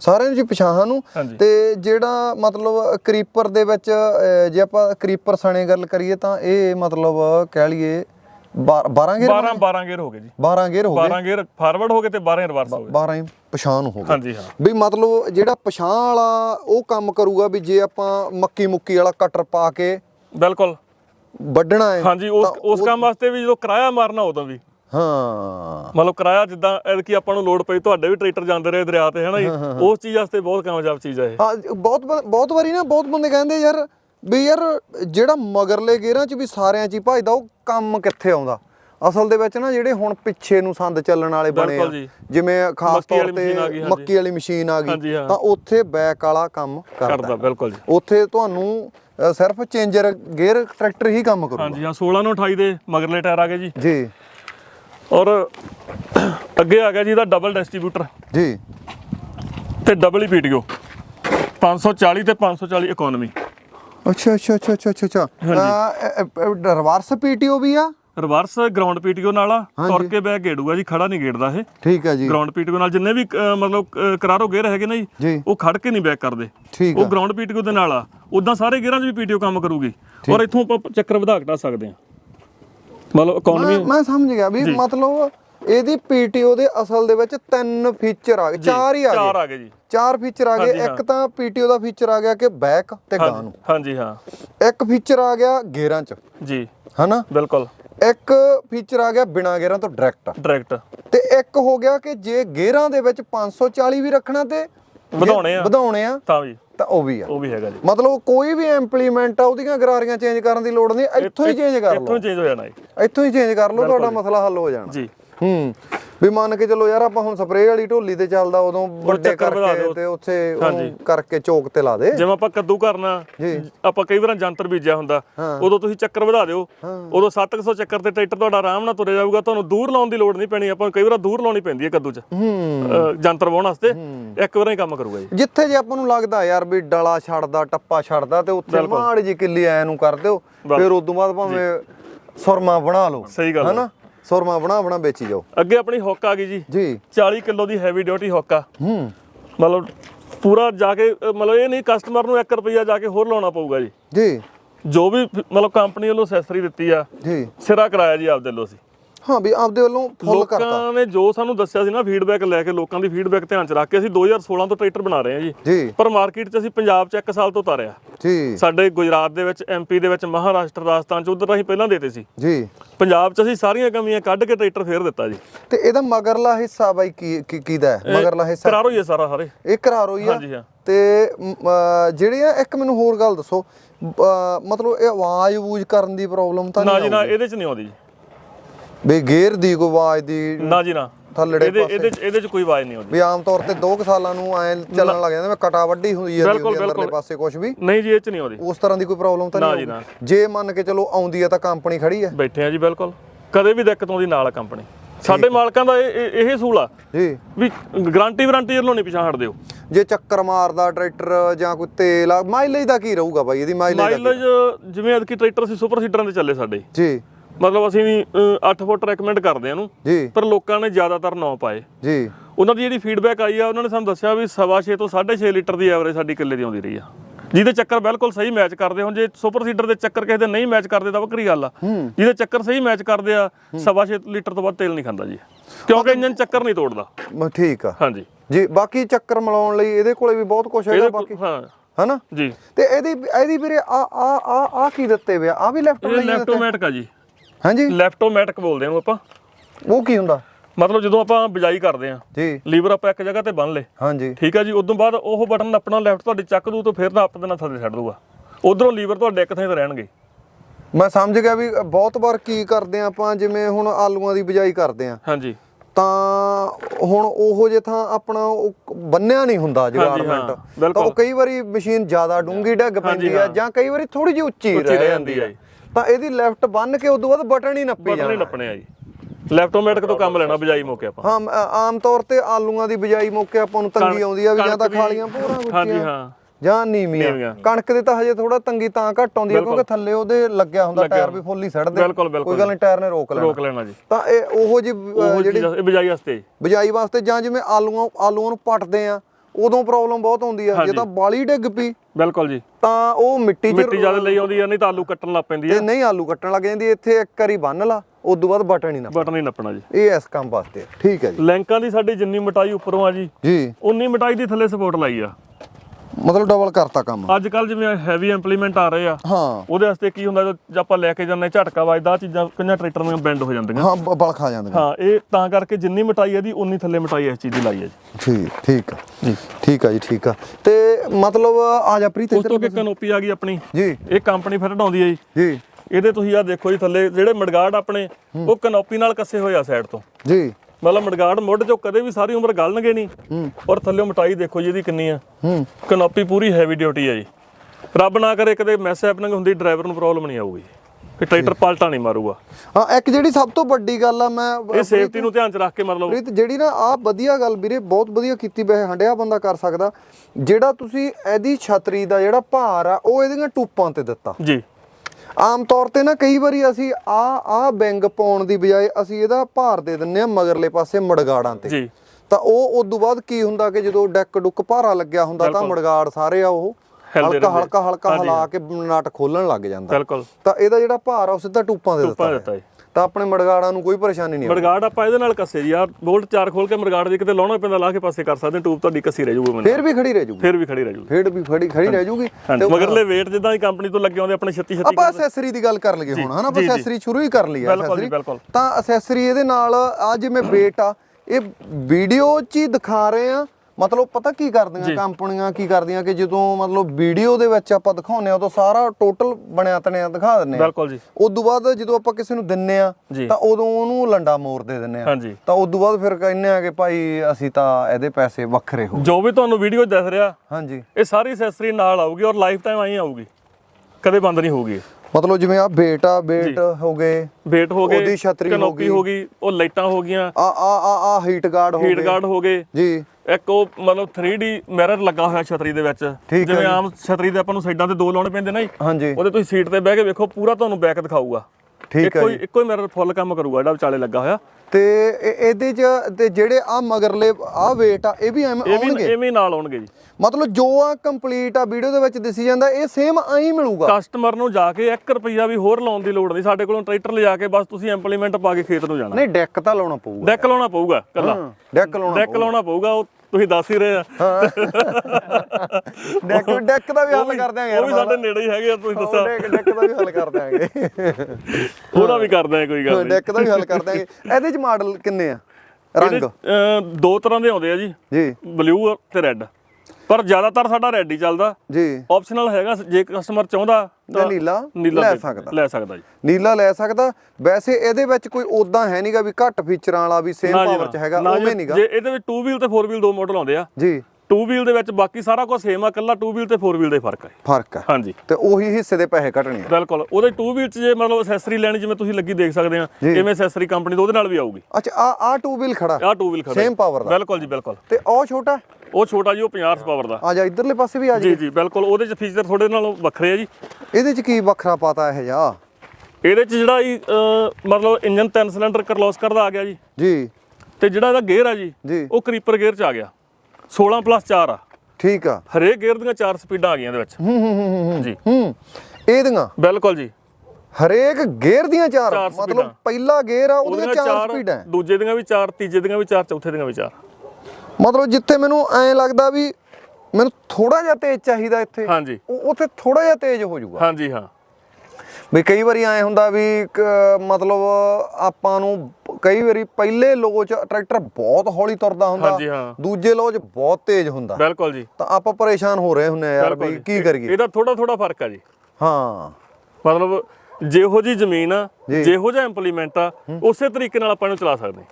ਸਾਰਿਆਂ 'ਚ ਹੀ ਪਿਛਾਂ ਨੂੰ। ਤੇ ਜਿਹੜਾ ਮਤਲਬ ਕ੍ਰੀਪਰ ਦੇ ਵਿੱਚ ਜੇ ਆਪਾਂ ਕ੍ਰੀਪਰ ਸਣੇ ਗੱਲ ਕਰੀਏ ਤਾਂ ਇਹ ਮਤਲਬ ਕਹਿ ਲਈਏ 12 ਗੇਅਰ 12 12 ਗੇਅਰ ਹੋ ਗਏ ਜੀ। 12 ਗੇਅਰ ਹੋ ਗਏ? 12 ਗੇਅਰ ਫਾਰਵਰਡ ਹੋ ਗਏ ਤੇ 12 ਰਿਵਰਸ ਹੋ ਗਏ। 12 ਹੀ ਪਛਾਣ ਹੋ ਗਏ। ਹਾਂਜੀ ਹਾਂ। ਵੀ ਮਤਲਬ ਜਿਹੜਾ ਪਛਾਣ ਵਾਲਾ ਉਹ ਕੰਮ ਕਰੂਗਾ ਵੀ ਜੇ ਆਪਾਂ ਮੱਕੀ ਮੁੱਕੀ ਵਾਲਾ ਕਟਰ ਪਾ ਕੇ ਬਿਲਕੁਲ। ਵੱਢਣਾ ਹੈ ਹਾਂਜੀ ਉਸ ਉਸ ਕੰਮ ਵਾਸਤੇ ਵੀ ਜਦੋਂ ਕਿਰਾਇਆ ਮਾਰਨਾ ਉਦੋਂ ਵੀ। ਹਾਂ। ਮਤਲਬ ਕਿਰਾਇਆ ਜਿੱਦਾਂ ਐਤਕੀ ਆਪਾਂ ਨੂੰ ਲੋਡ ਪਈ ਤੁਹਾਡੇ ਵੀ ਟਰੈਕਟਰ ਜਾਂਦੇ ਰਹੇ ਦਰਿਆ ਤੇ ਹਨਾ ਜੀ? ਉਸ ਚੀਜ਼ ਵਾਸਤੇ ਬਹੁਤ ਕਾਮਯਾਬ ਚੀਜ਼ ਹੈ ਇਹ। ਹਾਂ ਬਹੁਤ ਬਹੁਤ ਵਾਰੀ ਨਾ ਬਹੁਤ ਬੰਦੇ ਕਹਿੰਦੇ ਯਾਰ ਵੀ ਯਾਰ ਜਿਹੜਾ ਮਗਰਲੇ ਗੇਅਰਾਂ 'ਚ ਵੀ ਸਾਰਿਆਂ 'ਚ ਹੀ ਭਜਦਾ ਉਹ ਕੰਮ ਕਿੱਥੇ ਆਉਂਦਾ? ਅਸਲ ਦੇ ਵਿੱਚ ਨਾ ਜਿਹੜੇ ਹੁਣ ਪਿੱਛੇ ਨੂੰ ਸੰਦ ਚੱਲਣ ਵਾਲੇ ਬਣੇ ਆ। ਜਿਵੇਂ ਖਾਸ ਤੌਰ ਤੇ। ਮੱਕੀ ਵਾਲੀ ਮਸ਼ੀਨ ਆ ਗਈ। ਤਾਂ ਉੱਥੇ ਬੈਕ ਵਾਲਾ ਕੰਮ ਕਰਦਾ। ਬਿਲਕੁਲ ਜੀ। ਉੱਥੇ ਤੁਹਾਨੂੰ ਸਿਰਫ ਚੇਂਜਰ ਗੇਅਰ ਟਰੈਕਟਰ ਹੀ ਕੰਮ ਕਰੂਗਾ। ਹਾਂਜੀ ਹਾਂ 16 ਨੂੰ 28 ਦੇ ਮਗਰਲੇ ਟਾਇਰ ਆ ਗਏ ਜੀ। ਜੀ। ਔਰ ਅੱਗੇ ਆ ਗਿਆ ਜੀ ਇਹਦਾ ਡਬਲ ਡਿਸਟ੍ਰੀਬਿਊਟਰ ਜੀ। ਤੇ ਡਬਲ ਹੀ ਪੀਟੀਓ 540 ਤੇ 540 ਇਕਨੋਮੀ ਅੱਛਾ ਅੱਛਾ ਅੱਛਾ ਅੱਛਾ ਅੱਛਾ ਅੱਛਾ। ਰਿਵਰਸ ਪੀਟੀਓ ਵੀ ਆ? ਰਿਵਰਸ ਗਰਾਊਂਡ ਪੀਟੀਓ ਨਾਲ ਆ ਤੁਰ ਕੇ ਬੈਕ ਗੇੜੂਗਾ ਜੀ ਖੜਾ ਨਹੀਂ ਗੇੜਦਾ ਇਹ। ਠੀਕ ਹੈ ਜੀ। ਗਰਾਊਂਡ ਪੀਟੀਓ ਨਾਲ ਜਿੰਨੇ ਵੀ ਮਤਲਬ ਕਰਾਰੋ ਗੇਅਰ ਹੈਗੇ ਨਾ ਜੀ ਉਹ ਖੜ ਕੇ ਨਹੀਂ ਬੈਕ ਕਰਦੇ। ਉਹ ਆ। ਗਰਾਊਂਡ ਪੀਟੀਓ ਦੇ ਨਾਲ ਆ ਉਦਾਂ ਸਾਰੇ ਗੇਅਰਾਂ 'ਚ ਵੀ ਪੀਟੀਓ ਕੰਮ ਕਰੂਗੀ। ਔਰ ਇੱਥੋਂ ਆਪਾਂ ਚੱਕਰ ਵਧਾ ਘਟਾ ਸਕਦੇ ਹਾਂ। ਮਤਲਬ ਇਕਨੋਮੀ ਮੈਂ ਸਮਝ ਗਿਆ ਵੀ ਮਤਲਬ ਇਹਦੀ ਪੀਟੀਓ ਦੇ ਅਸਲ ਦੇ ਵਿੱਚ ਤਿੰਨ ਫੀਚਰ ਆ ਗਏ ਚਾਰ ਹੀ ਆ ਚਾਰ ਗਏ ਆ ਗਏ ਜੀ। ਚਾਰ ਫੀਚਰ ਆ ਗਏ। ਇੱਕ ਤਾਂ ਪੀਟੀਓ ਦਾ ਫੀਚਰ ਆ ਗਿਆ ਕਿ ਬੈਕ ਤੇ ਗਾਂ ਨੂੰ। ਹਾਂਜੀ ਹਾਂ। ਇੱਕ ਫੀਚਰ ਆ ਗਿਆ ਗੇਅਰਾਂ 'ਚ। ਜੀ। ਹਨਾ? ਬਿਲਕੁਲ। ਇੱਕ ਫੀਚਰ ਆ ਗਿਆ ਬਿਨਾ ਗੇਅਰਾਂ ਤੋਂ ਡਾਇਰੈਕਟ ਡਾਇਰੈਕਟ ਤੇ ਇੱਕ ਹੋ ਗਿਆ ਕਿ ਜੇ ਗੇਅਰਾਂ ਦੇ ਵਿੱਚ 540 ਵੀ ਰੱਖਣਾ ਤੇ ਵਧਾਉਣੇ ਆ। ਵਧਾਉਣੇ ਆ ਤਾਂ ਜੀ ਤਾਂ ਉਹ ਵੀ ਆ। ਉਹ ਵੀ ਹੈਗਾ ਜੀ। ਮਤਲਬ ਕੋਈ ਵੀ ਇੰਪਲੀਮੈਂਟ ਆ ਉਹਦੀਆਂ ਗਰਾਰੀਆਂ ਚੇਂਜ ਕਰਨ ਦੀ ਲੋੜ ਨਹੀਂ ਇੱਥੋਂ ਹੀ ਚੇਂਜ ਕਰ ਇੱਥੋਂ ਲਓ ਹੀ ਚੇਂਜ ਹੋ ਜਾਣਾ ਇੱਥੋਂ ਹੀ ਚੇਂਜ ਕਰ ਲਓ ਤੁਹਾਡਾ ਮਸਲਾ ਹੱਲ ਹੋ ਜਾਣਾ। ਜੀ। ਹੂੰ। ਵੀ ਮੰਨ ਕੇ ਚਲੋ ਯਾਰ ਆਪਾਂ ਹੁਣ ਸਪਰੇਅ ਵਾਲੀ ਢੋਲੀ ਤੇ ਚੱਲਦਾ ਉਦੋਂ ਵੱਡੇ ਕਰਕੇ। ਤੇ ਉੱਥੇ ਕਰਕੇ ਚੌਕ ਤੇ ਲਾ ਦੇ। ਜਿਵੇਂ ਆਪਾਂ ਕੱਦੂ ਕਰਨਾ। ਆਪਾਂ ਕਈ ਵਾਰ ਜੰਤਰ ਬੀਜਿਆ ਹੁੰਦਾ ਉਦੋਂ ਤੁਸੀਂ ਚੱਕਰ ਵਧਾ ਦਿਓ। ਉਦੋਂ 700 ਚੱਕਰ ਤੇ ਟਰੈਕਟਰ ਤੁਹਾਡਾ ਆਰਾਮ ਨਾਲ ਤੁਰੇ ਜਾਊਗਾ ਤੁਹਾਨੂੰ ਦੂਰ ਲਾਉਣ ਦੀ ਲੋੜ ਨਹੀਂ ਪੈਣੀ ਆਪਾਂ ਕਈ ਵਾਰ ਦੂਰ ਲਾਉਣੀ ਪੈਂਦੀ ਹੈ ਕੱਦੂ 'ਚ। ਜੰਤਰ ਵਾਹੁਣ ਵਾਸਤੇ ਇੱਕ ਵਾਰ ਹੀ ਕੰਮ ਕਰੂਗਾ ਜੀ। ਜਿੱਥੇ ਜੇ ਆਪਾਂ ਨੂੰ ਲੱਗਦਾ ਯਾਰ ਵੀ ਡਲਾ ਛੱਡਦਾ ਟੱਪਾ ਛੱਡਦਾ ਤੇ ਉੱਥੇ ਮਾੜੀ ਜੀ ਕਿੱਲੀ ਐ ਨੂੰ ਕਰ ਦਿਓ ਫਿਰ ਉਦੋਂ ਬਾਅਦ ਭਾਵੇਂ ਸੁਰਮਾ ਬਣਾ ਲਓ। ਸਹੀ ਗੱਲ ਹੈ। ਸੁਰਮਾ ਬਣਾ ਬਣਾ ਵੇਚੀ ਜਾਓ। ਅੱਗੇ ਆਪਣੀ ਹੁੱਕ ਆ ਗਈ ਜੀ। ਜੀ। 40 ਕਿਲੋ ਦੀ ਹੈਵੀ ਡਿਊਟੀ ਹੁੱਕ ਆ। ਹੂੰ। ਮਤਲਬ ਪੂਰਾ ਜਾ ਕੇ ਮਤਲਬ ਇਹ ਨਹੀਂ ਕਸਟਮਰ ਨੂੰ 1 ਰੁਪਈਆ ਜਾ ਕੇ ਹੋਰ ਲਾਉਣਾ ਪਊਗਾ ਜੀ। ਜੀ। ਜੋ ਵੀ ਮਤਲਬ ਕੰਪਨੀ ਵੱਲੋਂ ਅਸੈਸਰੀ ਦਿੱਤੀ ਆ। ਜੀ। ਸਿਰਾ ਕਰਾਇਆ ਜੀ ਆਪਦੇ ਵੱਲੋਂ ਅਸੀਂ ਹਾਂ ਵੀ ਆਪਦੇ ਵੱਲੋਂ ਫੁੱਲ ਕਰਤਾ। ਲੋਕਾਂ ਨੇ ਜੋ ਸਾਨੂੰ ਦੱਸਿਆ ਸੀ ਨਾ ਫੀਡਬੈਕ ਲੈ ਕੇ ਲੋਕਾਂ ਦੀ ਫੀਡਬੈਕ ਧਿਆਨ ਚ ਰੱਖ ਕੇ ਅਸੀਂ 2016 ਤੋਂ ਟਰੈਕਟਰ ਬਣਾ ਰਹੇ ਹਾਂ ਜੀ। ਪਰ ਮਾਰਕੀਟ 'ਚ ਅਸੀਂ ਪੰਜਾਬ 'ਚ 1 ਸਾਲ ਤੋਂ ਉਤਾਰਿਆ। ਜੀ। ਸਾਡੇ ਗੁਜਰਾਤ ਦੇ ਵਿੱਚ ਐਮਪੀ ਦੇ ਵਿੱਚ ਮਹਾਰਾਸ਼ਟਰ ਰਾਜਸਥਾਨ 'ਚ ਉਧਰ ਅਸੀਂ ਪਹਿਲਾਂ ਦੇਤੇ ਸੀ। ਜੀ। ਪੰਜਾਬ 'ਚ ਅਸੀਂ ਸਾਰੀਆਂ ਕਮੀਆਂ ਕੱਢ ਕੇ ਟਰੈਕਟਰ ਫੇਰ ਦਿੱਤਾ ਜੀ। ਤੇ ਇਹਦਾ ਮਗਰਲਾ ਹਿੱਸਾ ਬਾਈ ਕੀ ਕੀ- ਕਿਹਦਾ ਹੈ? ਮਗਰਲਾ ਹਿੱਸਾ? ਕਰਾਰੋ ਹੀ ਹੈ ਸਾਰਾ ਸਾਰੇ। ਇਹ ਕਰਾਰੋ ਹੀ ਆ। ਹਾਂਜੀ ਹਾਂ। ਤੇ ਜਿਹੜੀ ਆ ਇੱਕ ਮੈਨੂੰ ਹੋਰ ਗੱਲ ਦੱਸੋ। ਮਤਲਬ ਇਹ ਆਵਾਜ਼ ਵੂਜ ਕਰਨ ਦੀ ਪ੍ਰੋਬਲਮ ਤਾਂ ਨਾ ਨਹੀਂ ਜੀ ਨਾ ਇਹਦੇ 'ਚ ਨਹੀਂ ਆਉਂਦੀ ਜੀ। ਵੀ ਗੇਅਰ ਦੀ ਕੋਈ ਆਵਾਜ਼ ਦੀ ਨਾ ਜੀ ਨਾ। ਥੱਲੜੇ ਪਾਸੇ। ਇਹਦੇ ਇਹਦੇ 'ਚ ਕੋਈ ਆਵਾਜ਼ ਨਹੀਂ ਆਉਂਦੀ। ਵੀ ਆਮ ਤੌਰ ਤੇ 2 ਸਾਲਾਂ ਨੂੰ ਐ ਚੱਲਣ ਲੱਗ ਜਾਂਦਾ ਮੈਂ ਕਟਾ ਵੱਡੀ ਹੁੰਦੀ ਹੁੰਦੀ ਅੰਦਰਲੇ। ਪਾਸੇ ਕੁਝ ਵੀ। ਨਹੀਂ ਜੀ ਇਹ 'ਚ ਨਹੀਂ ਆਉਂਦੀ। ਉਸ ਤਰ੍ਹਾਂ ਦੀ ਕੋਈ ਪ੍ਰੋਬਲਮ ਤਾਂ ਨਹੀਂ ਜੀ, ਮੰਨ ਕੇ ਚਲੋ ਆਉਂਦੀ ਹੈ ਤਾਂ ਕੰਪਨੀ ਖੜੀ ਹੈ ਬੈਠੇ ਆ ਜੀ ਬਿਲਕੁਲ। ਕਦੇ ਵੀ ਦਿੱਕਤ ਆਉਂਦੀ ਨਾਲ ਕੰਪਨੀ। ਸਾਡੇ ਮਾਲਕਾਂ ਦਾ ਇਹ ਇਹ- ਅਸੂਲ ਆ। ਜੀ। ਵੀ ਗਾਰੰਟੀ ਵਾਰੰਟੀ ਵੱਲੋਂ ਨਹੀਂ ਪਿਛਾਂ ਹਟਦੇ ਹੋ ਜੇ ਚੱਕਰ ਮਾਰਦਾ ਟਰੈਕਟਰ ਜਾਂ ਕੋਈ ਤੇਲ ਆ ਮਾਈਲੇਜ ਦਾ ਕੀ ਰਹੂਗਾ ਬਾਈ? ਇਹਦੀ ਮਾਈਲੇਜ ਦਾ ਮਾਈਲੇਜ ਜਿਵੇਂ ਅਦਕੀ ਟਰੈਕਟਰ ਸੀ ਸੁਪਰ ਸੀਡਰਾਂ ਤੇ ਚੱਲੇ ਸਾਡੇ। ਜੀ। ਮਤਲਬ ਅਸੀਂ ਵੀ 8 ਫੁੱਟ ਰეკਮੈਂਡ ਕਰਦੇ ਆ ਜੀ। ਪਰ ਲੋਕਾਂ ਨੇ ਜ਼ਿਆਦਾਤਰ 9 ਪਾਏ। ਜੀ। ਉਹਨਾਂ ਦੀ ਜਿਹੜੀ ਫੀਡਬੈਕ ਆਈ ਆ ਉਹਨਾਂ ਨੇ ਸਾਨੂੰ ਦੱਸਿਆ ਵੀ ਸਵਾ ਛੇ ਤੋਂ 6.5 ਲੀਟਰ ਦੀ ਐਵਰੇਜ ਸਾਡੀ ਕਿੱਲੇ ਦੀ ਆਉਂਦੀ ਰਹੀ ਆ। ਜਿਹਦੇ ਚੱਕਰ ਬਿਲਕੁਲ ਸਹੀ ਮੈਚ ਕਰਦੇ ਹੁਣ ਜੇ ਸੁਪਰ ਸੀਡਰ ਦੇ ਚੱਕਰ ਕਿਸੇ ਦੇ ਨਹੀਂ ਮੈਚ ਕਰਦੇ ਤਾਂ ਵੱਖਰੀ ਗੱਲ ਆ। ਜਿਹਦੇ ਚੱਕਰ ਸਹੀ ਮੈਚ ਕਰਦੇ ਆ ਸਵਾ ਛੇ ਲੀਟਰ ਤੋਂ ਵੱਧ ਤੇਲ ਨਹੀਂ ਖਾਂਦਾ ਜੀ। ਕਿਉਂਕਿ ਇੰਜਨ ਚੱਕਰ ਨਹੀਂ ਤੋੜਦਾ। ਠੀਕ ਆ। ਹਾਂਜੀ। ਜੀ ਬਾਕੀ ਚੱਕਰ ਮਿਲਾਉਣ ਲਈ ਇਹਦੇ ਕੋਲੇ ਵੀ ਬਹੁਤ ਕੁਝ ਹੈਗਾ ਬਾਕੀ। ਹਾਂ। ਹਨਾ? ਜੀ। ਤੇ ਇਹਦੀ ਇਹਦੀ ਵੀਰੇ ਆ ਆ ਆ ਆ ਕੀ ਦਿੱਤੇ ਵੇ ਆ? ਵੀ ਲੈਫਟ ਦਿੱਤੇ। ਲੈਫਟੋਮੈਟਿਕ ਆ ਜੀ। ਹਾਂਜੀ। ਲੈਫਟੋਮੈਟਿਕ ਬੋਲਦੇ ਇਹਨੂੰ ਆਪਾਂ। ਉਹ ਕੀ ਹੁੰਦਾ? ਮਤਲਬ ਜਦੋਂ ਆਪਾਂ ਬਿਜਾਈ ਕਰਦੇ ਆ। ਜੀ। ਲੀਵਰ ਆਪਾਂ ਇੱਕ ਜਗ੍ਹਾ ਤੇ ਬੰਨ ਲੇ। ਹਾਂਜੀ। ਠੀਕ ਆ ਜੀ ਉਦੋਂ ਬਾਅਦ ਉਹ ਬਟਨ ਆਪਣਾ ਲੈਫਟ ਤੁਹਾਡੇ ਚੱਕ ਦੂ ਤਾਂ ਫਿਰ ਨਾ ਆਪ ਦੇ ਨਾਲ ਥੱਲੇ ਛੱਡ ਦੂਗਾ। ਉਧਰੋਂ ਲੀਵਰ ਤੁਹਾਡੇ ਇੱਕ ਥਾਂ ਤੇ ਰਹਿਣਗੇ। ਮੈਂ ਸਮਝ ਗਿਆ ਵੀ ਬਹੁਤ ਵਾਰ ਕੀ ਕਰਦੇ ਆ ਆਪਾਂ ਜਿਵੇਂ ਹੁਣ ਆਲੂਆਂ ਦੀ ਬਿਜਾਈ ਕਰਦੇ ਆ। ਹਾਂਜੀ। ਤਾਂ ਹੁਣ ਉਹੋ ਜੇ ਥਾਂ ਆਪਣਾ ਉਹ ਬੰਨਿਆ ਨਹੀਂ ਹੁੰਦਾ ਹਾਂ, ਜਗਾਰਮੈਂਟ ਤਾਂ। ਉਹ ਕਈ ਵਾਰੀ ਮਸ਼ੀਨ ਜ਼ਿਆਦਾ ਡੂੰਗੀ ਡੱਗ ਪੈਂਦੀ ਆ ਹਾਂ। ਜਾਂ ਕਈ ਵਾਰੀ ਥੋੜੀ ਜਿਹੀ ਉੱਚੀ ਰਹਿ ਜਾਂਦੀ ਜੀ। ਤਾਂ ਇਹਦੀ ਲੈਫਟ ਬੰਨ ਕੇ ਉਦੋਂ ਬਾਅਦ ਬਟਨ ਹੀ ਨੱਪੀ ਬਟਨ ਨਹੀਂ ਨੱਪਣੇ ਆ ਜੀ। ਲੈਫਟੋਮੈਟਿਕ ਤੋਂ ਕੰਮ ਲੈਣਾ ਬਿਜਾਈ ਮੌਕੇ ਆਪਾਂ। ਹਾਂ ਆਮ ਤੌਰ ਤੇ ਆਲੂਆਂ ਦੀ ਬਿਜਾਈ ਮੌਕੇ ਆਪਾਂ ਨੂੰ ਤੰਗੀ ਆਉਂਦੀ ਆ ਵੀ ਜਾਂ ਤਾਂ ਖਾਲੀਆਂ ਪੂਰਾ ਹਾਂਜੀ ਉੱਚੀਆਂ ਹਾਂ। ਜਾਂ ਨੀਵੀਆਂ। ਕਣਕ ਦੇ ਤਾਂ ਹਜੇ ਥੋੜਾ ਤੰਗੀ ਤਾਂ ਘੱਟ ਆਉਂਦੀ ਆ ਕਿਉਂਕਿ ਥੱਲੇ ਉਹਦੇ ਲੱਗਿਆ ਹੁੰਦਾ ਟਾਇਰ ਵੀ ਫੁੱਲ ਹੀ ਸੜਦੇ। ਬਿਲਕੁਲ, ਬਿਲਕੁਲ। ਕੋਈ ਗੱਲ ਨਹੀਂ ਟਾਇਰ ਨੇ ਰੋਕ ਲੈਣਾ। ਰੋਕ ਲੈਣਾ ਜੀ। ਤਾਂ ਇਹ ਉਹੋ ਜੀ ਜਿਹੜੀ ਬਿਜਾਈ ਵਾਸਤੇ। ਬਿਜਾਈ ਵਾਸਤੇ ਜਾਂ ਜਿਵੇਂ ਆਲੂਆਂ ਆਲੂਆਂ ਨੂੰ ਪੱਟਦੇ ਆ ਉਦੋਂ ਪ੍ਰੋਬਲਮ ਬਹੁਤ ਆਉਂਦੀ ਆ। ਜੇ ਤਾਂ ਬਾਲੀ ਡਿੱਗ ਪਈ ਬਿਲਕੁਲ ਜੀ। ਤਾਂ ਉਹ ਮਿੱਟੀ 'ਚ ਮਿੱਟੀ ਜ਼ਿਆਦਾ ਲਈ ਆਉਂਦੀ ਆ ਨਹੀਂ ਤਾਂ ਆਲੂ ਕੱਟਣ ਲੱਗ ਪੈਂਦੀ ਤੇ ਆ ਨਹੀਂ ਆਲੂ ਕੱਟਣ ਲੱਗ ਜਾਂਦੀ ਇੱਥੇ ਇੱਕ ਵਾਰੀ ਬੰਨ ਲਾ ਉਸ ਤੋਂ ਬਾਅਦ ਬਟਨ ਹੀ ਨਾ ਬਟਨ ਨਹੀਂ ਨੱਪਣਾ ਜੀ। ਇਹ ਇਸ ਕੰਮ ਵਾਸਤੇ। ਠੀਕ ਹੈ ਜੀ। ਲੈਂਕਾਂ ਦੀ ਸਾਡੀ ਜਿੰਨੀ ਮਟਾਈ ਉੱਪਰੋਂ ਆ ਜੀ ਜੀ। ਉਨੀ ਮਟਾਈ ਦੀ ਥੱਲੇ ਸਪੋਰਟ ਲਾਈ ਆ। ਮਤਲਬ ਡਬਲ ਕਰਤਾ ਕੰਮ। ਅੱਜ ਕੱਲ ਜਿਵੇਂ ਹੈਵੀ ਇੰਪਲੀਮੈਂਟ ਆ ਰਹੇ ਆ ਹਾਂ। ਉਹਦੇ ਵਾਸਤੇ ਕੀ ਹੁੰਦਾ ਜੇ ਆਪਾਂ ਲੈ ਕੇ ਜਾਂਦੇ ਝਟਕਾ ਵੱਜਦਾ ਆਹ ਚੀਜ਼ਾਂ ਕਈਆਂ ਟਰੈਕਟਰ ਦੀਆਂ ਬੈਂਡ ਹੋ ਜਾਂਦੀਆਂ। ਹਾਂ ਬਲ ਖਾ ਜਾਂਦੇ ਹਾਂ ਇਹ ਤਾਂ ਕਰਕੇ ਜਿੰਨੀ ਮਟਾਈ ਆ ਦੀ ਉਨੀ ਥੱਲੇ ਮਟਾਈ ਇਸ ਚੀਜ਼ ਦੀ ਲਾਈ ਆ ਜੀ। ਠੀਕ ਠੀਕ ਆ। ਠੀਕ ਆ ਜੀ ਠੀਕ ਆ। ਤੇ ਮਤਲਬ ਆ ਜਾ ਪ੍ਰੀਤ ਉਸ ਤੋਂ ਕਿ ਕਨੋਪੀ ਆ ਗਈ ਆਪਣੀ। ਜੀ। ਇਹ ਕੰਪਨੀ ਫਿੱਟ ਆਉਂਦੀ ਹੈ ਜੀ। ਜੀ। ਇਹਦੇ ਤੁਸੀਂ ਆ ਦੇਖੋ ਜੀ ਥੱਲੇ ਜਿਹੜੇ ਮੜਗਾੜ ਆਪਣੇ ਉਹ ਕਨੋਪੀ ਨਾਲ ਕੱਸੇ ਹੋਏ ਆ ਸਾਈਡ ਤੋਂ। ਜੀ। ਮਤਲਬ ਮੜਗਾੜ ਮੁੱਢ ਚੋਂ ਕਦੇ ਵੀ ਸਾਰੀ ਉਮਰ ਗਲਣਗੇ ਨਹੀਂ। ਔਰ ਥੱਲੇ ਮਟਾਈ ਦੇਖੋ ਜੀ ਇਹਦੀ ਕਿੰਨੀ ਆ। ਹੂੰ। ਕਨੋਪੀ ਪੂਰੀ ਹੈਵੀ ਡਿਊਟੀ ਹੈ ਜੀ। ਰੱਬ ਨਾ ਕਰੇ ਕਦੇ ਮੈਸ ਹੈਪਨਿੰਗ ਹੁੰਦੀ ਡਰਾਈਵਰ ਨੂੰ ਪ੍ਰੋਬਲਮ ਨਹੀਂ ਆਊਗੀ। ਕਿ ਟਰੈਕਟਰ ਪਲਟਾ ਨਹੀਂ ਮਾਰੂਗਾ। ਹਾਂ ਇੱਕ ਜਿਹੜੀ ਸਭ ਤੋਂ ਵੱਡੀ ਗੱਲ ਆ ਮੈਂ ਇਹ ਸੇਫਟੀ ਨੂੰ ਧਿਆਨ ਚ ਰੱਖ ਕੇ ਮਤਲਬ ਪ੍ਰੀਤ ਜਿਹੜੀ ਨਾ ਆ ਵਧੀਆ ਗੱਲ ਵੀਰੇ ਬਹੁਤ ਵਧੀਆ ਕੀਤੀ ਵੈਸੇ ਹੰਡਿਆ ਬੰਦਾ ਕਰ ਸਕਦਾ। ਜਿਹੜਾ ਤੁਸੀਂ ਇਹਦੀ ਛਤਰੀ ਦਾ ਜਿਹੜਾ ਭਾਰ ਆ ਉਹ ਇਹਦੀਆਂ ਟੂਪਾਂ ਤੇ ਦਿੱਤਾ। ਜੀ। ਆਮ ਤੌਰ ਤੇ ਨਾ ਕਈ ਵਾਰੀ ਅਸੀਂ ਆ ਆ ਬੈਂਗ ਪਾਉਣ ਦੀ ਬਜਾਏ ਅਸੀਂ ਇਹਦਾ ਭਾਰ ਦੇ ਦਿੰਨੇ ਆ ਮਗਰਲੇ ਪਾਸੇ ਮੜਗਾੜਾਂ ਤੇ। ਜੀ। ਤਾਂ ਉਹ ਉਦੋਂ ਬਾਅਦ ਕੀ ਹੁੰਦਾ ਕਿ ਜਦੋਂ ਡੈਕ ਡੁੱਕ ਭਾਰਾ ਲੱਗਿਆ ਹੁੰਦਾ ਤਾਂ ਮੜਗਾੜ ਸਾਰੇ ਆ ਉਹ ਹਲਕਾ। ਹਲਕਾ ਹਲਕਾ ਹਿਲਾ ਕੇ ਨਟ ਖੋਲਣ ਲੱਗ ਜਾਂਦਾ। ਬਿਲਕੁਲ। ਤਾਂ ਇਹਦਾ ਜਿਹੜਾ ਭਾਰ ਆ ਉਹ ਸਿੱਧਾ ਟੂਪਾਂ ਦੇ ਦਿੱਤਾ ਦਿੱਤਾ ਜੀ। ਤਾਂ ਆਪਣੇ ਮੜਗਾੜਾਂ ਨੂੰ ਕੋਈ ਪਰੇਸ਼ਾਨੀ ਨਹੀਂ ਮੜਗਾੜ ਆਪਾਂ ਇਹਦੇ ਨਾਲ ਕੱਸੇ ਜੀ ਆ ਬੋਲਟ ਚਾਰ ਖੋਲ ਕੇ ਮੜਗਾੜ ਦੇ ਕਿਤੇ ਲਾਉਣਾ ਪੈਂਦਾ ਲਾ ਕੇ ਪਾਸੇ ਕਰ ਸਕਦੇ ਟੂਬ ਤੁਹਾਡੀ ਕੱਸੀ ਰਹਿ ਜਾਊਗੀ ਮੈਨੂੰ ਫੇਰ ਵੀ ਖੜੀ ਰਹਿ ਜੂਗੀ ਫਿਰ ਵੀ ਖੜੀ ਰਹਿ ਜਾਊਗੀ। ਫੇਰ ਵੀ ਖੜੀ ਖੜੀ ਰਹਿ ਜੂਗੀ ਹਾਂਜੀ। ਮਗਰਲੇ weight ਜਿੱਦਾਂ ਦੀ ਕੰਪਨੀ ਤੋਂ ਲੱਗੇ ਆਉਂਦੇ ਆਪਣੇ 36 36 ਆਪਾਂ ਅਸੈਸਰੀ ਦੀ। ਗੱਲ ਕਰ ਲਈਏ ਹੁਣ ਹਨਾ? ਆਪਾਂ ਜੀ, ਜੀ। ਅਸੈਸਰੀ ਸ਼ੁਰੂ ਹੀ ਕਰ ਲਈ ਜੀ। ਬਿਲਕੁਲ। ਤਾਂ ਅਸੈਸਰੀ ਇਹਦੇ ਨਾਲ ਆ ਜਿਵੇਂ weight ਆ ਇਹ ਵੀਡੀਓ 'ਚ ਹੀ ਦਿਖਾ ਰਹੇ ਆ ਮਤਲਬ ਪਤਾ ਕੀ ਕਰਦੀਆਂ ਕੰਪਨੀਆਂ ਕੀ ਕਰਦੀਆਂ ਕਿ ਜਦੋਂ ਮਤਲਬ ਵੀਡੀਓ ਦੇ ਵਿੱਚ ਆਪਾਂ ਦਿਖਾਉਂਦੇ ਆ ਉਦੋਂ ਸਾਰਾ ਟੋਟਲ ਬਣਿਆ ਤਣਿਆ ਦਿਖਾ ਦਿੰਨੇ ਆ ਬਿਲਕੁਲ ਜੀ। ਉਦੋਂ ਬਾਅਦ ਜਦੋਂ ਆਪਾਂ ਕਿਸੇ ਨੂੰ ਦਿੰਨੇ ਆ। ਤਾਂ ਉਦੋਂ ਉਹਨੂੰ ਲੰਡਾ ਮੋੜ ਦੇ ਦਿੰਨੇ ਆ। ਤਾਂ ਉਦੋਂ ਬਾਅਦ ਫਿਰ ਕਹਿੰਨੇ ਆ ਕਿ ਭਾਈ ਅਸੀਂ ਤਾਂ ਇਹਦੇ ਪੈਸੇ ਵੱਖਰੇ ਹੋ ਜੋ ਵੀ ਤੁਹਾਨੂੰ ਵੀਡੀਓ ਦਿਖ ਰਿਹਾ ਹਾਂਜੀ। ਇਹ ਸਾਰੀ ਐਕਸੈਸਰੀ ਨਾਲ ਆਊਗੀ ਔਰ ਲਾਈਫ ਟਾਈਮ ਆਈ ਆਊਗੀ। ਕਦੇ ਬੰਦ ਨਹੀਂ ਹੋਊਗੀ। ਮਤਲਬ ਜਿਵੇਂ ਆ ਬੇਟ ਬੇਟ ਹੋ ਗਏ ਵੇਟ ਹੋ ਗਏ ਉਹਦੀ ਛਤਰੀ ਹੋ ਗਈ। ਹੋ ਗਈ ਉਹ ਲਾਈਟਾਂ ਹੋ ਗਈਆਂ। ਆ ਆ ਆ ਆ ਹੀਟ ਗਾਰਡ ਹੋ ਹੀਟ ਗਏ। ਗਾਰਡ ਹੋ ਗਏ। ਜੀ। ਇੱਕ ਉਹ ਮਤਲਬ 3D ਮਿਰਰ ਲੱਗਾ ਹੋਇਆ ਛਤਰੀ ਦੇ ਵਿੱਚ। ਜਿਵੇਂ ਜੀ। ਆਮ ਛਤਰੀ ਦੇ ਆਪਾਂ ਨੂੰ ਸਾਈਡਾਂ ਤੇ ਦੋ ਲਾਉਣੇ ਪੈਂਦੇ ਨਾ ਜੀ। ਹਾਂਜੀ। ਉਹਦੇ ਤੁਸੀਂ ਸੀਟ ਤੇ ਬਹਿ ਕੇ ਵੇਖੋ ਪੂਰਾ ਤੁਹਾਨੂੰ ਬੈਕ ਦਿਖਾਊਗਾ। ਠੀਕ ਹੈ ਇੱਕੋ ਹੀ ਇੱਕੋ ਹੀ ਮਿਰਰ ਫੁੱਲ ਕੰਮ ਕਰੂਗਾ ਜਿਹੜਾ ਵਿਚਾਲੇ ਲੱਗਾ ਹੋਇਆ। ਤੇ ਇਹ- ਇਹਦੇ ਚ ਤੇ ਜਿਹੜੇ ਆ ਮਗਰਲੇ ਆ weight ਆ ਇਹ ਵੀ ਐਵੇਂ ਇਹ ਵੀ ਆਉਣਗੇ? ਐਵੇਂ ਹੀ ਨਾਲ ਆਉਣਗੇ ਜੀ। ਮਤਲਬ ਜੋ ਆ ਕੰਪਲੀਟ ਆ ਵੀਡੀਓ ਦੇ ਵਿੱਚ ਦਿਸੀ ਜਾਂਦਾ ਇਹ ਸੇਮ ਐਂ ਮਿਲੂਗਾ? ਕਸਟਮਰ ਨੂੰ ਜਾ ਕੇ 1 ਰੁਪਿਆ ਵੀ ਹੋਰ ਲਾਉਣ ਦੀ ਲੋੜ ਨਹੀਂ। ਸਾਡੇ ਕੋਲੋਂ ਟਰੈਕਟਰ ਲਿਜਾ ਕੇ ਬਸ ਤੁਸੀਂ ਇੰਪਲੀਮੈਂਟ ਪਾ ਕੇ ਖੇਤ ਨੂੰ ਜਾਣਾ। ਨਹੀਂ ਡੈਕ ਤਾਂ ਲਾਉਣਾ ਪਊਗਾ। ਡੈਕ ਲਾਉਣਾ ਪਊਗਾ ਕੱਲਾ ਡੈਕ ਲਾਉਣਾ ਡੈਕ ਲਾਉਣਾ ਪਊਗਾ ਉਹ ਤੁਸੀਂ ਦੱਸ ਹੀ ਰਹੇ ਆ। ਡੈਕ ਡੈਕ ਦਾ ਵੀ ਹੱਲ ਕਰ ਦਿਆਂਗੇ ਉਹ ਵੀ ਸਾਡੇ ਨੇੜੇ ਹੀ ਹੈਗੇ ਆ ਤੁਸੀਂ ਦੱਸੋ। ਡੈਕ ਡੈਕ ਦਾ ਵੀ ਹੱਲ ਕਰ ਦਿਆਂਗੇ ਉਹਦਾ ਵੀ ਕਰਦੇ ਆ ਕੋਈ ਗੱਲ ਨਹੀਂ। ਡੈਕ ਦਾ ਵੀ ਹੱਲ ਕਰ ਦਿਆਂਗੇ ਇਹਦੇ ਚ ਮਾਡਲ ਕਿੰਨੇ ਆ? ਰੰਗ? ਦੋ ਤਰ੍ਹਾਂ ਦੇ ਆਉਂਦੇ ਆ ਜੀ। ਜੀ। ਬਲੂ ਤੇ ਰੈੱਡ। ਪਰ ਜ਼ਿਆਦਾਤਰ ਸਾਡਾ ਰੈੱਡ ਹੀ ਚੱਲਦਾ। ਜੀ। ਆਪਸ਼ਨਲ ਹੈਗਾ ਜੇ ਕਸਟਮਰ ਚਾਹੁੰਦਾ ਤਾਂ ਨੀਲਾ ਲੈ ਸਕਦਾ। ਲੈ ਸਕਦਾ ਜੀ। ਨੀਲਾ ਲੈ ਸਕਦਾ। ਵੈਸੇ ਇਹਦੇ ਵਿੱਚ ਕੋਈ ਉਦਾਂ ਹੈ ਨਹੀਂਗਾ ਵੀ ਘੱਟ ਫੀਚਰਾਂ ਵਾਲਾ ਵੀ ਸੇਮ ਪਾਵਰ ਚ। ਹੈਗਾ ਉਵੇਂ ਨਹੀਂਗਾ ਜੇ ਇਹਦੇ ਵਿੱਚ 2 ਵੀਲ ਤੇ 4 ਵੀਲ ਦੋ ਮਾਡਲ ਆਉਂਦੇ ਆ। ਜੀ। 2 ਵੀਲ ਦੇ ਵਿੱਚ ਬਾਕੀ ਸਾਰਾ ਕੁਝ ਸੇਮ ਆ ਕੱਲਾ 2 ਵੀਲ ਤੇ 4 ਵੀਲ ਦਾ ਫ਼ਰਕ ਹੈ ਫ਼ਰਕ ਹੈ ਹਾਂਜੀ। ਤੇ ਉਹੀ ਹਿੱਸੇ ਦੇ ਪੈਸੇ ਘਟਣੇ ਆ। ਬਿਲਕੁਲ। ਉਹਦੇ 2 ਵੀਲ ਚ ਜੇ ਮਤਲਬ ਐਕਸੈਸਰੀ ਲੈਣੀ ਜਿਵੇਂ ਤੁਸੀਂ ਲੱਗੀ ਦੇਖ ਸਕਦੇ ਆ ਇਵੇਂ ਐਕਸੈਸਰੀ ਕੰਪਨੀ ਤੋਂ ਉਹਦੇ ਨਾਲ ਵੀ ਆਊਗੀ। ਅੱਛਾ ਆ ਆ ਟੂ ਵੀਲ ਖੜਾ। ਆਹ 2 ਵੀਲ ਖੜਾ। Same power ਦਾ। ਬਿਲਕੁਲ ਜੀ ਬਿਲਕੁਲ। ਤੇ ਉਹ ਛੋਟਾ? ਉਹ ਛੋਟਾ ਜੀ ਉਹ 50 ਪਾਵਰ ਦਾ। ਆ ਜਾ ਇਧਰਲੇ ਪਾਸੇ ਵੀ ਆ ਜੀ ਜੀ ਜੀ ਬਿਲਕੁਲ। ਉਹਦੇ ਚ ਫੀਚਰ ਥੋੜੇ ਨਾਲੋਂ ਵੱਖਰੇ ਆ ਜੀ। ਇਹਦੇ ਚ ਕੀ ਵੱਖਰਾ ਪਾਤਾ ਇਹ ਜਾ ਇਹਦੇ ਚ ਜਿਹੜਾ ਅਹ, ਮਤਲਬ ਇੰਜਨ ਤਿੰਨ ਸਿਲੰਡਰ ਕਰਲੋਸ ਕਰਦਾ ਆ ਗਿਆ ਜੀ। ਜੀ। ਤੇ ਜਿਹੜਾ ਇਹਦਾ ਗੇਅਰ ਆ ਜੀ ਉਹ ਕਰੀਪਰ ਗੇਅਰ ਚ ਆ ਗਿਆ। 16 ਪਲੱਸ 4 ਆ। ਠੀਕ ਆ। ਹਰੇਕ ਗੇਅਰ ਦੀਆਂ ਚਾਰ ਸਪੀਡਾਂ ਆ ਗਈਆਂ ਇਹਦੇ ਵਿੱਚ। ਹੂੰ ਹੂੰ ਹੂੰ ਹੂੰ ਜੀ। ਹੂੰ। ਇਹਦੀਆਂ? ਬਿਲਕੁਲ ਜੀ। ਹਰੇਕ ਗੇਅਰ ਦੀਆਂ ਚਾਰ। ਮਤਲਬ। ਪਹਿਲਾ ਗੇਅਰ ਆ ਉਹਦੀਆਂ ਚਾਰ ਸਪੀਡਾਂ ਦੂਜੇ ਦੀਆਂ ਵੀ ਚਾਰ ਤੀਜੇ ਦੀਆਂ ਵੀ ਚਾਰ ਚੌਥੇ ਦੀਆਂ ਵੀ ਚਾਰ। ਮਤਲਬ ਜਿੱਥੇ ਮੈਨੂੰ ਐਂ ਲੱਗਦਾ ਵੀ ਮੈਨੂੰ ਥੋੜਾ ਜਿਹਾ ਤੇਜ਼ ਚਾਹੀਦਾ ਇੱਥੇ ਹਾਂਜੀ। ਉੱਥੇ ਥੋੜਾ ਜਿਹਾ ਤੇਜ਼ ਹੋ ਜਾਊਗਾ। ਹਾਂਜੀ ਹਾਂ। ਵੀ ਕਈ ਵਾਰੀ ਐ ਹੁੰਦਾ ਵੀ ਮਤਲਬ ਆਪਾਂ ਨੂੰ ਕਈ ਵਾਰੀ ਪਹਿਲੇ ਲੋ ਚ ਟਰੈਕਟਰ ਬਹੁਤ ਹੌਲੀ ਤੁਰਦਾ ਹੁੰਦਾ ਹਾਂਜੀ, ਹਾਂ। ਦੂਜੇ ਲੋ ਚ ਬਹੁਤ ਤੇਜ਼ ਹੁੰਦਾ ਬਿਲਕੁਲ ਜੀ ਤਾਂ ਆਪਾਂ ਪਰੇਸ਼ਾਨ ਹੋ ਰਹੇ ਹੁੰਨੇ ਆ ਯਾਰ ਵੀ। ਕੀ ਕਰੀਏ ਇਹਦਾ ਥੋੜਾ ਥੋੜਾ ਫ਼ਰਕ ਆ ਜੀ ਹਾਂ ਮਤਲਬ ਜਿਹੋ ਜੀ ਜ਼ਮੀਨ ਆ। ਜਿਹੋ ਜਿਹਾ ਇੰਪਲੀਮੈਂਟ ਆ ਉਸੇ ਤਰੀਕੇ ਨਾਲ ਆਪਾਂ ਇਹਨੂੰ ਚਲਾ ਸਕਦੇ।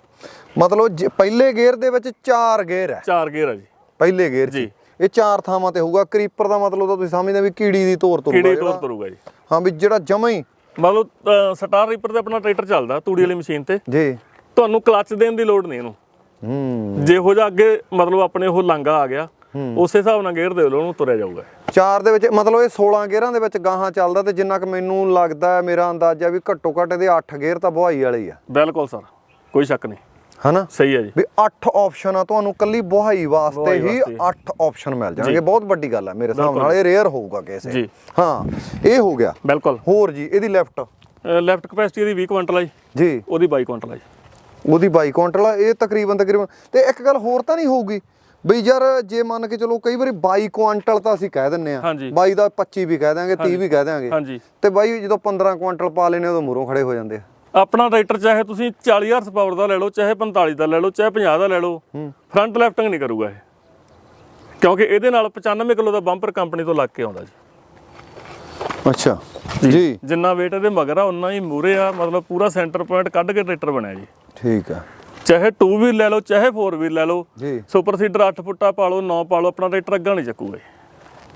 ਮਤਲਬ ਪਹਿਲੇ ਗੇਅਰ ਦੇ ਵਿੱਚ ਚਾਰ ਗੇਅਰ ਹੈ ਚਾਰ ਗੇਅਰ ਆ ਜੀ ਪਹਿਲੇ ਗੇਅਰ ਜੀ। ਇਹ ਚਾਰ ਥਾਵਾਂ ਤੇ ਹੋਊਗਾ ਕਰੀਪਰ ਦਾ ਮਤਲਬ ਤਾਂ ਤੁਸੀਂ ਸਮਝਦੇ ਵੀ ਕੀੜੀ ਦੀ ਤੋਰ ਤੁਰੂਗਾ ਕੀੜੇ। ਤੌਰ ਤੁਰੂਗਾ ਜੀ ਹਾਂ ਵੀ ਜਿਹੜਾ ਜਮਾ ਹੀ ਮਤਲਬ ਸਟਾਰ ਰੀਪਰ ਤੇ ਆਪਣਾ ਟਰੈਕਟਰ ਚੱਲਦਾ ਤੂੜੀ ਵਾਲੀ ਮਸ਼ੀਨ ਤੇ। ਜੀ। ਤੁਹਾਨੂੰ ਕਲੱਚ ਦੇਣ ਦੀ ਲੋੜ ਨਹੀਂ ਇਹਨੂੰ। ਹੂੰ। ਜਿਹੋ ਜਿਹਾ ਅੱਗੇ ਮਤਲਬ ਆਪਣੇ ਉਹ ਲਾਂਗਾ ਆ ਗਿਆ ਉਸੇ ਹਿਸਾਬ ਨਾਲ ਗੇਅਰ ਦੇ ਲਓ ਉਹਨੂੰ ਤੁਰਿਆ ਜਾਊਗਾ। ਚਾਰ ਦੇ ਵਿੱਚ ਮਤਲਬ ਇਹ 16 ਗੇਅਰਾਂ ਦੇ ਵਿੱਚ ਗਾਹਾਂ ਚੱਲਦਾ ਤੇ ਜਿੰਨਾ ਕਿ ਮੈਨੂੰ ਲੱਗਦਾ ਹੈ ਮੇਰਾ ਅੰਦਾਜ਼ਾ ਵੀ ਘੱਟੋ ਘੱਟ ਇਹਦੇ 8 ਗੇਅਰ ਤਾਂ ਬੁਹਾਈ ਵਾਲੇ ਹੀ ਆ। ਬਿਲਕੁਲ ਸਰ ਕੋਈ ਸ਼ੱਕ ਨਹੀਂ। ਹਨਾ? ਸਹੀ ਹੈ ਜੀ। ਵੀ 8 ਆਪਸ਼ਨ ਆ ਤੁਹਾਨੂੰ ਕੱਲੀ ਬੁਹਾਈ ਵਾਸਤੇ ਹੀ ਵਾਸਤੇ। 8 ਆਪਸ਼ਨ ਮਿਲ ਜਾਣਗੇ। ਬਹੁਤ ਵੱਡੀ ਗੱਲ ਹੈ ਮੇਰੇ ਹਿਸਾਬ ਨਾਲ ਇਹ ਰੇਅਰ ਹੋਊਗਾ ਕਿਸੇ। ਜੀ। ਹਾਂ ਇਹ ਹੋ ਗਿਆ। ਬਿਲਕੁਲ। ਹੋਰ ਜੀ ਇਹਦੀ ਲੈਫਟ ਲੈਫਟ ਕਪੈਸਿਟੀ ਇਹਦੀ 20 ਕੁਇੰਟਲ ਆ ਜੀ। ਜੀ। ਉਹਦੀ 22 ਕੁਇੰਟਲ ਆ ਜੀ। ਉਹਦੀ 22 ਕੁਇੰਟਲ ਆ ਇਹ ਤਕਰੀਬਨ ਤਕਰੀਬਨ। ਤੇ ਇੱਕ ਗੱਲ ਹੋਰ ਤਾਂ ਨਹੀਂ ਹੋਊਗੀ? ਬਈ ਯਾਰ ਜੇ ਮੰਨ ਕੇ ਚਲੋ ਕਈ ਵਾਰੀ 22 ਕੁਇੰਟਲ ਤਾਂ ਅਸੀਂ ਕਹਿ ਦਿੰਨੇ ਆ। ਹਾਂਜੀ। 22 ਦਾ 25 ਵੀ ਕਹਿ ਦਾਂਗੇ 30 ਵੀ ਕਹਿ ਦਾਂਗੇ ਤੇ ਬਾਈ ਜਦੋਂ 15 ਕੁਇੰਟਲ ਪਾ ਲੈਨੇ ਉਦੋਂ ਮੂਰੋਂ ਖੜੇ ਹੋ ਜਾਂਦੇ ਆ। ਆਪਣਾ ਟਰੈਕਟਰ ਚਾਹੇ ਤੁਸੀਂ 40 ਹਾਰਸ ਪਾਵਰ ਦਾ ਲੈ ਲਓ ਚਾਹੇ 45 ਦਾ ਲੈ ਲਓ ਚਾਹੇ 50 ਦਾ ਲੈ ਲਓ ਫਰੰਟ ਲੈਫਟਿੰਗ ਨਹੀਂ ਕਰੂਗਾ ਇਹ। ਕਿਉਂਕਿ ਇਹਦੇ ਨਾਲ 95 ਕਿਲੋ ਦਾ ਬੰਪਰ ਕੰਪਨੀ ਤੋਂ ਲੱਗ ਕੇ ਆਉਂਦਾ ਜੀ। ਅੱਛਾ ਜੀ। ਜਿੰਨਾ weight ਇਹਦੇ ਮਗਰ ਆ ਉਨਾ ਹੀ ਮੂਰੇ ਆ ਮਤਲਬ ਪੂਰਾ ਸੈਂਟਰ ਪੁਆਇੰਟ ਕੱਢ ਕੇ ਟਰੈਕਟਰ ਬਣਿਆ ਜੀ। ਠੀਕ ਆ। ਚਾਹੇ 2 ਵੀਲ ਲੈ ਲਓ ਚਾਹੇ 4 ਵੀਲ ਲੈ ਲਓ ਜੀ। ਸੁਪਰ ਸੀਡਰ 8 ਫੁੱਟਾ ਪਾ ਲਓ 9 ਪਾ ਲਓ ਆਪਣਾ ਟਰੈਕਟਰ ਅੱਗਾ ਨਹੀਂ ਚੱਕੂਗਾ।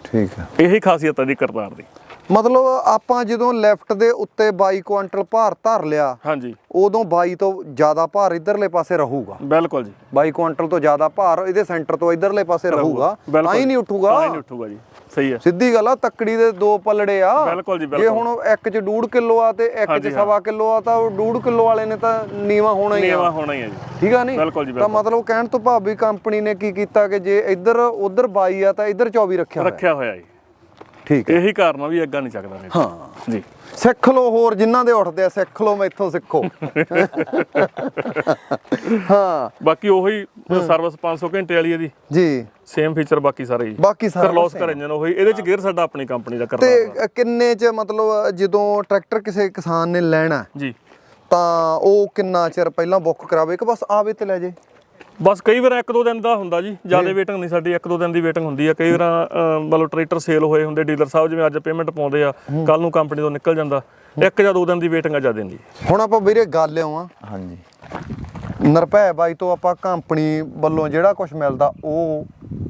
ਠੀਕ ਆ। ਇਹੀ ਖਾਸੀਅਤ ਹੈ ਦੀ ਕਰਤਾਰ ਦੀ। ਮਤਲਬ ਆਪਾਂ ਜਦੋਂ ਲੈਫਟ ਦੇ ਉੱਤੇ 22 ਕੁਇੰਟਲ ਭਾਰ ਧਰ ਲਿਆ ਹਾਂਜੀ। ਉਦੋਂ 22 ਤੋਂ ਜ਼ਿਆਦਾ ਭਾਰ ਇਧਰਲੇ ਪਾਸੇ ਰਹੂਗਾ। ਬਿਲਕੁਲ ਜੀ। 22 ਕੁਇੰਟਲ ਤੋਂ ਜ਼ਿਆਦਾ ਭਾਰ ਇਹਦੇ ਸੈਂਟਰ ਤੋਂ ਇਧਰਲੇ ਪਾਸੇ ਰਹੂਗਾ। ਤਾਂ। ਹੀ ਨਹੀਂ ਉੱਠੂਗਾ। ਤਾਂ ਹੀ ਨਹੀਂ ਉੱਠੂਗਾ ਜੀ। ਸਹੀ ਹੈ। ਸਿੱਧੀ ਗੱਲ ਆ ਤੱਕੜੀ ਦੇ ਦੋ ਪਲੜੇ ਆ। ਬਿਲਕੁਲ ਜੀ, ਜੇ ਬਿਲਕੁਲ। ਹੁਣ ਇੱਕ ਚ 1.5 ਕਿਲੋ ਆ ਤੇ ਇੱਕ ਚ। ਸਵਾ ਕਿਲੋ ਆ ਤਾਂ ਉਹ 1.5 ਕਿਲੋ ਵਾਲੇ ਨੇ ਤਾਂ ਨੀਵਾ ਹੋਣਾ ਹੀ ਆ। ਨੀਵਾ ਹੋਣਾ ਹੀ ਹੈ ਜੀ। ਠੀਕ ਆ ਨਹੀਂ ਬਿਲਕੁਲ ਜੀ, ਤਾਂ। ਮਤਲਬ ਕਹਿਣ ਤੋਂ ਭਾਵ ਵੀ ਕੰਪਨੀ ਨੇ ਕੀ ਕੀਤਾ ਕਿ ਜੇ ਇੱਧਰ ਉਧਰ 22 ਆ ਤਾਂ ਇੱਧਰ 24 ਰੱਖਿਆ ਰੱਖਿਆ ਹੋਇਆ ਜੀ। ਠੀਕ ਹੈ। ਇਹੀ ਕਾਰਨ ਆ ਵੀ ਅੱਗਾ ਨਹੀਂ ਚੱਕਦਾ ਇਹ। ਹਾਂ। ਜੀ। ਸਿੱਖ ਲਓ ਹੋਰ ਜਿਨ੍ਹਾਂ ਦੇ ਉੱਠਦੇ ਆ ਸਿੱਖ ਲਓ ਮੈਥੋਂ ਸਿੱਖੋ। ਹਾਂ। ਬਾਕੀ ਉਹੀ ਸਰਵਿਸ 500 ਘੰਟੇ ਵਾਲੀ ਇਹਦੀ। ਜੀ। ਸੇਮ ਫੀਚਰ ਬਾਕੀ ਸਾਰੇ ਬਾਕੀ ਸਾਰਾ ਕਰਲੋਸ ਕਰ ਇੰਜਨ ਉਹੀ। ਇਹਦੇ ਚ ਗੇਅਰ ਸਾਡਾ ਆਪਣੀ ਕੰਪਨੀ ਦਾ ਤੇ ਕਰਦਾ ਅ, ਕਿੰਨੇ ਚ ਮਤਲਬ ਜਦੋਂ ਟਰੈਕਟਰ ਕਿਸੇ ਕਿਸਾਨ ਨੇ ਲੈਣਾ ਜੀ। ਤਾਂ ਉਹ ਕਿੰਨਾ ਚਿਰ ਪਹਿਲਾਂ ਬੁੱਕ ਕਰਾਵੇ? ਕਿ ਬਸ ਆਵੇ ਤੇ ਲੈ ਜੇ। ਬਸ ਕਈ ਵਾਰ ਇੱਕ ਦੋ ਦਿਨ ਦਾ ਹੁੰਦਾ ਜੀ ਜ਼ਿਆਦਾ ਵੇਟਿੰਗ ਨਹੀਂ ਸਾਡੀ ਇੱਕ ਦੋ ਦਿਨ ਦੀ ਵੇਟਿੰਗ ਹੁੰਦੀ ਆ। ਕਈ ਵਾਰ ਮਤਲਬ ਟਰੈਕਟਰ ਸੇਲ ਹੋਏ ਹੁੰਦੇ ਡੀਲਰ ਸਾਹਿਬ ਜਿਵੇਂ ਅੱਜ ਪੇਮੈਂਟ ਪਾਉਂਦੇ ਆ ਕੱਲ ਨੂੰ ਕੰਪਨੀ ਤੋਂ ਨਿਕਲ ਜਾਂਦਾ ਇੱਕ ਜਾਂ ਦੋ ਦਿਨ ਦੀ ਵੇਟਿੰਗ ਆ ਜਾਂਦੀ ਹੁਣ ਆਪਾਂ ਵੀਰੇ ਗੱਲ ਆਵਾਂ ਹਾਂਜੀ। ਨਰਭੈ ਬਾਈ ਤੋਂ ਆਪਾਂ ਕੰਪਨੀ ਵੱਲੋਂ ਜਿਹੜਾ ਕੁਝ ਮਿਲਦਾ ਉਹ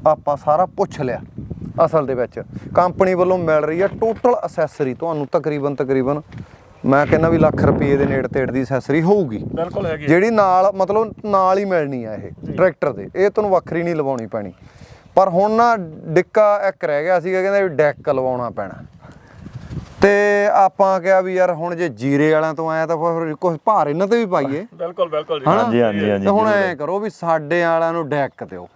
ਆਪਾਂ ਸਾਰਾ ਪੁੱਛ ਲਿਆ ਅਸਲ ਦੇ ਵਿੱਚ। ਕੰਪਨੀ ਵੱਲੋਂ ਮਿਲ ਰਹੀ ਹੈ ਟੋਟਲ ਅਸੈਸਰੀ ਤੁਹਾਨੂੰ ਤਕਰੀਬਨ ਤਕਰੀਬਨ ਮੈਂ ਕਹਿੰਦਾ ਵੀ ਲੱਖ ਰੁਪਏ ਦੇ ਨੇੜੇ ਤੇੜ ਦੀ ਅਸੈਸਰੀ ਹੋਊਗੀ। ਬਿਲਕੁਲ ਹੈਗੀ ਜਿਹੜੀ ਨਾਲ ਮਤਲਬ ਨਾਲ ਹੀ ਮਿਲਣੀ ਆ ਇਹ ਟਰੈਕਟਰ ਦੇ ਇਹ ਤੁਹਾਨੂੰ ਵੱਖਰੀ ਨਹੀਂ ਲਵਾਉਣੀ ਪੈਣੀ। ਪਰ ਹੁਣ ਨਾ ਡਿੱਕਾ ਇੱਕ ਰਹਿ ਗਿਆ ਸੀਗਾ ਕਹਿੰਦਾ ਵੀ ਡੈਕ ਲਵਾਉਣਾ ਪੈਣਾ। ਤੇ ਆਪਾਂ ਕਿਹਾ ਵੀ ਯਾਰ ਹੁਣ ਜੇ ਜੀਰੇ ਵਾਲਿਆਂ ਤੋਂ ਆਇਆ ਤਾਂ ਫਿਰ ਕੁਝ ਭਾਰ ਇਹਨਾਂ ਤੇ ਵੀ ਪਾਈਏ। ਬਿਲਕੁਲ ਬਿਲਕੁਲ ਜੀ। ਹਾਂਜੀ ਹਾਂਜੀ ਹਾਂਜੀ ਤੇ ਹੁਣ ਐ ਕਰੋ ਵੀ ਸਾਡੇ ਵਾਲਿਆਂ ਨੂੰ ਡੈਕ ਦਿਓ।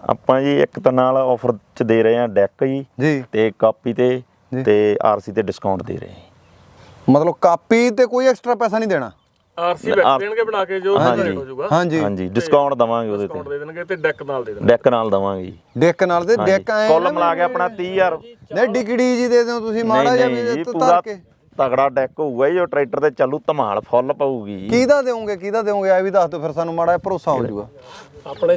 ਆਪਾਂ ਜੀ ਇੱਕ ਤਾਂ ਨਾਲ ਆਫਰ ਚ ਦੇ ਰਹੇ ਹਾਂ ਡੈਕ ਜੀ ਤੇ ਕਾਪੀ ਤੇ। ਤੇ ਆਰਸੀ ਤੇ ਡਿਸਕਾਊਂਟ ਦੇ ਰਹੇ ਹਾਂ। ਮਤਲਬ ਕਾਪੀ ਤੇ ਕੋਈ ਐਕਸਟਰਾ ਪੈਸਾ ਨਹੀਂ ਦੇਣਾ। ਆਰਸੀ ਵਿੱਚ ਦੇਣਗੇ ਬਣਾ ਕੇ ਜੋ ਹਾਂਜੀ। ਹੋ ਜਾਊਗਾ ਹਾਂਜੀ। ਹਾਂਜੀ ਡਿਸਕਾਊਂਟ ਦਵਾਂਗੇ ਉਹਦੇ ਡਿਸਕਾਊਂਟ ਤੇ ਦੇ ਦੇਣਗੇ ਤੇ ਡੈਕ ਨਾਲ ਦੇ ਦੇਣਗੇ। ਡੈਕ ਨਾਲ ਦਵਾਂਗੇ ਜੀ। ਡੈਕ ਨਾਲ ਦੇ ਡੈਕ ਐ ਕਾਲਮ ਲਾ ਕੇ ਆਪਣਾ 30000 ਨਹੀਂ ਡਿਗੜੀ ਜੀ ਦੇ ਦਿਓ ਤੁਸੀਂ ਮਾੜਾ ਜਿਹਾ ਵੀ ਪੂਰਾ ਤਗੜਾ ਡੈਕ ਹੋਊਗਾ ਜੀ ਉਹ ਟਰੈਕਟਰ ਤੇ ਚੱਲੂ ਧਮਾਲ ਫੁੱਲ ਪਊਗੀ ਜੀ। ਕਿਹਦਾ ਦੇਵੋਗੇ ਕਿਹਦਾ ਦੇਵੋਗੇ ਐ ਵੀ ਦੱਸ ਦਿਓ ਫਿਰ ਸਾਨੂੰ ਮਾੜਾ ਜਿਹਾ ਭਰੋਸਾ ਹੋ ਜਾਊਗਾ। ਆਪਣੇ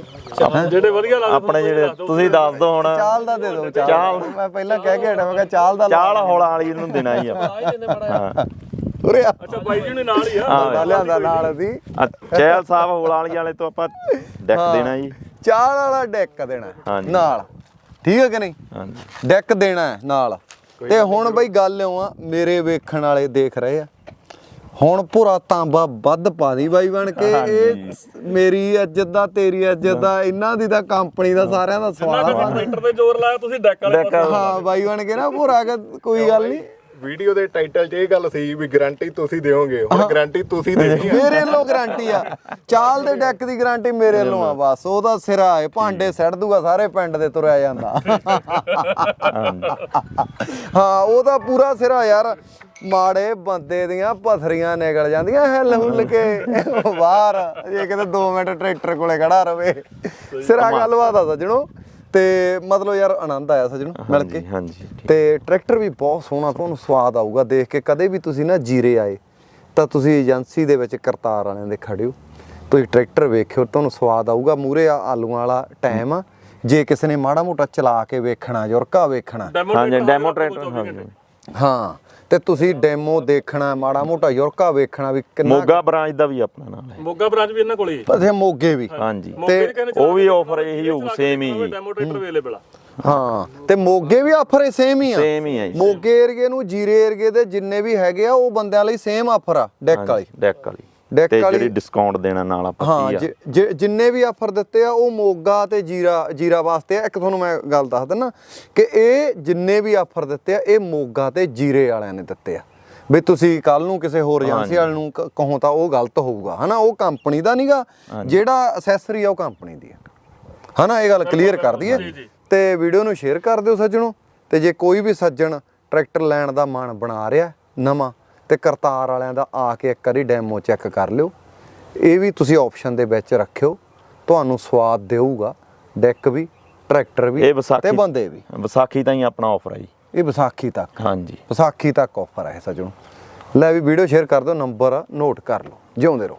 ਜਿਹੜੇ ਵਧੀਆ ਲੱਗਦੇ ਆਪਣੇ ਜਿਹੜੇ ਤੁਸੀਂ ਦੱਸ ਦਿਓ ਹੁਣ। ਚਾਲ ਦਾ ਦੇ ਦਿਓ ਚਾਲ। ਮੈਂ ਪਹਿਲਾਂ ਕਹਿ ਕੇ ਹਟਿਆ ਮੈਂ ਕਿਹਾ ਚਾਲ ਦਾ ਚਾਲ ਹੌਲਾ ਵਾਲੀ ਨੂੰ ਦੇਣਾ ਹੀ ਆਪਾਂ। ਹਾਂ। ਉਰੇ ਆ। ਅੱਛਾ ਬਾਈ ਜੀ ਨੇ ਨਾਲ ਹੀ ਆ। ਦਾ ਲਿਆਂਦਾ ਨਾਲ ਅਸੀਂ। ਆ, ਚਹਿਲ ਸਾਹਿਬ ਹੌਲਾ ਵਾਲੀ ਵਾਲੇ ਤੋਂ ਆਪਾਂ ਡੈਕ ਦੇਣਾ ਜੀ। ਚਾਲ ਵਾਲਾ ਡੈਕ ਦੇਣਾ। ਨਾਲ। ਠੀਕ ਹੈ ਕਿ ਨਹੀਂ? ਹਾਂਜੀ। ਡੈਕ ਦੇਣਾ ਨਾਲ। ਤੇ ਹੁਣ ਬਈ ਗੱਲ ਆ ਮੇਰੇ ਵੇਖਣ ਵਾਲੇ ਦੇਖ ਰਹੇ ਆ। ਹੁਣ ਪੂਰਾ ਤਾਂਬਾ ਵੱਧ ਪਾ ਦੀ ਬਾਈ ਬਣ ਕੇ ਇਹ ਮੇਰੀ ਇੱਜ਼ਤ ਦਾ ਤੇਰੀ ਇੱਜ਼ਤ ਦਾ ਇਹਨਾਂ ਦੀ ਤਾਂ ਕੰਪਨੀ ਦਾ ਸਾਰਿਆਂ ਦਾ ਸਵਾਲ ਆ। ਟਰੈਕਟਰ ਤੇ ਜ਼ੋਰ ਲਾਇਆ ਤੁਸੀਂ ਡੈਕ ਵਾਲੇ ਹਾਂ ਬਾਈ ਬਣ ਕੇ ਨਾ ਪੂਰਾ ਕਿ ਕੋਈ ਗੱਲ ਨਹੀਂ। ਵੀਡੀਓ ਦੇ ਟਾਈਟਲ 'ਚ ਇਹ ਗੱਲ ਸੀ ਵੀ ਗਾਰੰਟੀ ਤੁਸੀਂ ਦਿਓਗੇ। ਹੁਣ ਗਾਰੰਟੀ ਤੁਸੀਂ ਦੇਣੀ ਆ। ਮੇਰੇ ਵੱਲੋਂ ਗਾਰੰਟੀ ਆ। ਚਾਲ ਦੇ ਡੈਕ ਦੀ ਗਾਰੰਟੀ ਮੇਰੇ ਵੱਲੋਂ ਆ ਬਸ। ਉਹਦਾ ਸਿਰਾ ਹੈ ਭਾਂਡੇ ਸੱਟ ਦੂਗਾ ਸਾਰੇ ਪਿੰਡ ਦੇ ਤੁਰਿਆ ਜਾਂਦਾ। ਹਾਂ ਉਹਦਾ ਪੂਰਾ ਸਿਰਾ ਯਾਰ। ਮਾੜੇ ਬੰਦੇ ਦੀਆਂ ਪਥਰੀਆਂ ਨਿਕਲ ਜਾਂਦੀਆਂ ਹਿੱਲ ਹੁੱਲ ਕੇ। ਬਾਹਰ ਜੇ ਕਿਤੇ 2 ਮਿੰਟ ਟਰੈਕਟਰ ਕੋਲੇ ਖੜਾ ਰਵੇ। ਸਿਰਾ ਗੱਲਬਾਤ ਆ ਸਜਣੋ। ਤੇ ਮਤਲਬ ਯਾਰ ਆਨੰਦ ਆਇਆ ਸਜਣੋ ਮਿਲ ਕੇ। ਹਾਂਜੀ। ਤੇ ਟਰੈਕਟਰ ਵੀ ਬਹੁਤ ਸੋਹਣਾ ਤੁਹਾਨੂੰ ਸਵਾਦ ਆਊਗਾ ਦੇਖ ਕੇ। ਕਦੇ ਵੀ ਤੁਸੀਂ ਨਾ ਜੀਰੇ ਆਏ ਤਾਂ ਤੁਸੀਂ ਏਜੰਸੀ ਦੇ ਵਿੱਚ ਕਰਤਾਰ ਵਾਲਿਆਂ ਦੇ ਖੜੇ ਹੋ ਤੁਸੀਂ ਟਰੈਕਟਰ ਵੇਖਿਓ ਤੁਹਾਨੂੰ ਸਵਾਦ ਆਊਗਾ। ਮੂਰੇ ਆਲੂਆਂ ਵਾਲਾ ਟਾਈਮ ਆ। ਜੇ ਕਿਸੇ ਨੇ ਮਾੜਾ ਮੋਟਾ ਚਲਾ ਕੇ ਵੇਖਣਾ ਜੁਰਕਾ ਵੇਖਣਾ। ਹਾਂਜੀ ਡੈਮੋ ਟਰੈਕਟਰ ਹਾਂ। ਤੇ ਤੁਸੀਂ ਡੈਮੋ ਦੇਖਣਾ ਮਾੜਾ ਮੋਟਾ ਯੁਰਕਾ ਵੇਖਣਾ ਵੀ ਕਿੰਨਾ ਮੋਗਾ ਬ੍ਰਾਂਚ ਦਾ ਵੀ ਆਪਣਾ ਨਾਮ ਹੈ। ਮੋਗਾ ਬ੍ਰਾਂਚ ਵੀ ਇਹਨਾਂ ਕੋਲੇ ਹੀ ਹੈ। ਪਥੇ ਮੋਗੇ ਵੀ। ਹਾਂਜੀ। ਕਹਿੰਦੇ ਉਹ ਵੀ offer ਇਹੀ ਹੋਊ, same ਹੀ। ਡੈਮੋ ਟਰੈਕਟਰ ਅਵੇਲੇਬਲ ਆ। ਹਾਂ ਤੇ ਮੋਗੇ ਵੀ ਆਫਰ ਸੇਮ ਹੀ ਆ। Same ਹੀ ਆ ਜੀ, ਮੋਗੇ ਏਰੀਏ ਨੂੰ ਜੀਰੇ ਏਰੀਏ ਦੇ ਜਿੰਨੇ ਵੀ ਹੈਗੇ ਆ ਉਹ ਬੰਦਿਆਂ ਲਈ ਸੇਮ ਆਫਰ ਆ ਡੈਕ ਵਾਲੀ। ਡੈਕ ਵਾਲੀ। ਡੈਕ ਤੇ ਵਾਲੀ- ਜਿਹੜੀ ਡਿਸਕਾਊਂਟ ਦੇਣਾ ਨਾਲ ਆਪਾਂ ਹਾਂ ਕੀ ਆ? ਜਿ- ਜਿ- ਜਿੰਨੇ ਵੀ ਆਫਰ ਦਿੱਤੇ ਆ ਉਹ ਮੋਗਾ ਤੇ ਜੀਰਾ ਜੀਰਾ ਵਾਸਤੇ ਆ। ਇੱਕ ਤੁਹਾਨੂੰ ਮੈਂ ਗੱਲ ਦੱਸ ਦਿੰਨਾ ਕਿ ਇਹ ਜਿੰਨੇ ਵੀ ਆਫਰ ਦਿੱਤੇ ਆ ਇਹ ਮੋਗਾ ਤੇ ਜੀਰੇ ਵਾਲਿਆਂ ਨੇ ਦਿੱਤੇ ਆ। ਵੀ ਤੁਸੀਂ ਕੱਲ ਨੂੰ ਕਿਸੇ ਹੋਰ ਏਜੰਸੀ ਵਾਲੇ ਨੂੰ ਕ- ਕਹੋ ਤਾਂ ਉਹ ਗਲਤ ਹੋਊਗਾ ਹਨਾ? ਉਹ ਕੰਪਨੀ ਦਾ ਨਹੀਂਗਾ ਜਿਹੜਾ ਅਸੈਸਰੀ ਆ ਉਹ ਕੰਪਨੀ ਦੀ ਆ। ਹਨਾ? ਇਹ ਗੱਲ ਕਲੀਅਰ ਕਰ ਦਈਏ। ਤੇ ਵੀਡੀਓ ਨੂੰ ਸ਼ੇਅਰ ਕਰ ਦਿਓ ਸੱਜਣੋ। ਤੇ ਜੇ ਕੋਈ ਵੀ ਸੱਜਣ ਟਰੈਕਟਰ ਲੈਣ ਦਾ ਮਨ ਬਣਾ ਰਿਹਾ ਨਵਾਂ ਤੇ ਕਰਤਾਰ ਵਾਲਿਆਂ ਦਾ ਆ ਕੇ ਇੱਕ ਵਾਰੀ ਡੈਮੋ ਚੈੱਕ ਕਰ ਲਿਓ। ਇਹ ਵੀ ਤੁਸੀਂ ਆਪਸ਼ਨ ਦੇ ਵਿੱਚ ਰੱਖਿਓ। ਤੁਹਾਨੂੰ ਸਵਾਦ ਦੇਊਗਾ। ਡੈਕ ਵੀ ਟਰੈਕਟਰ ਵੀ ਤੇ ਬੰਦੇ ਵੀ। ਵਿਸਾਖੀ ਤਾਂ ਹੀ ਆਪਣਾ ਆਫਰ ਹੈ ਜੀ। ਇਹ ਵਿਸਾਖੀ ਤੱਕ। ਹਾਂਜੀ। ਵਿਸਾਖੀ ਤੱਕ ਆਫਰ ਹੈ ਸੱਜਣੋ। ਲੈ ਵੀ ਵੀਡੀਓ ਸ਼ੇਅਰ ਕਰ ਦਿਓ ਨੰਬਰ ਨੋਟ ਕਰ ਲਓ। ਜਿਉਂਦੇ ਰਹੋ।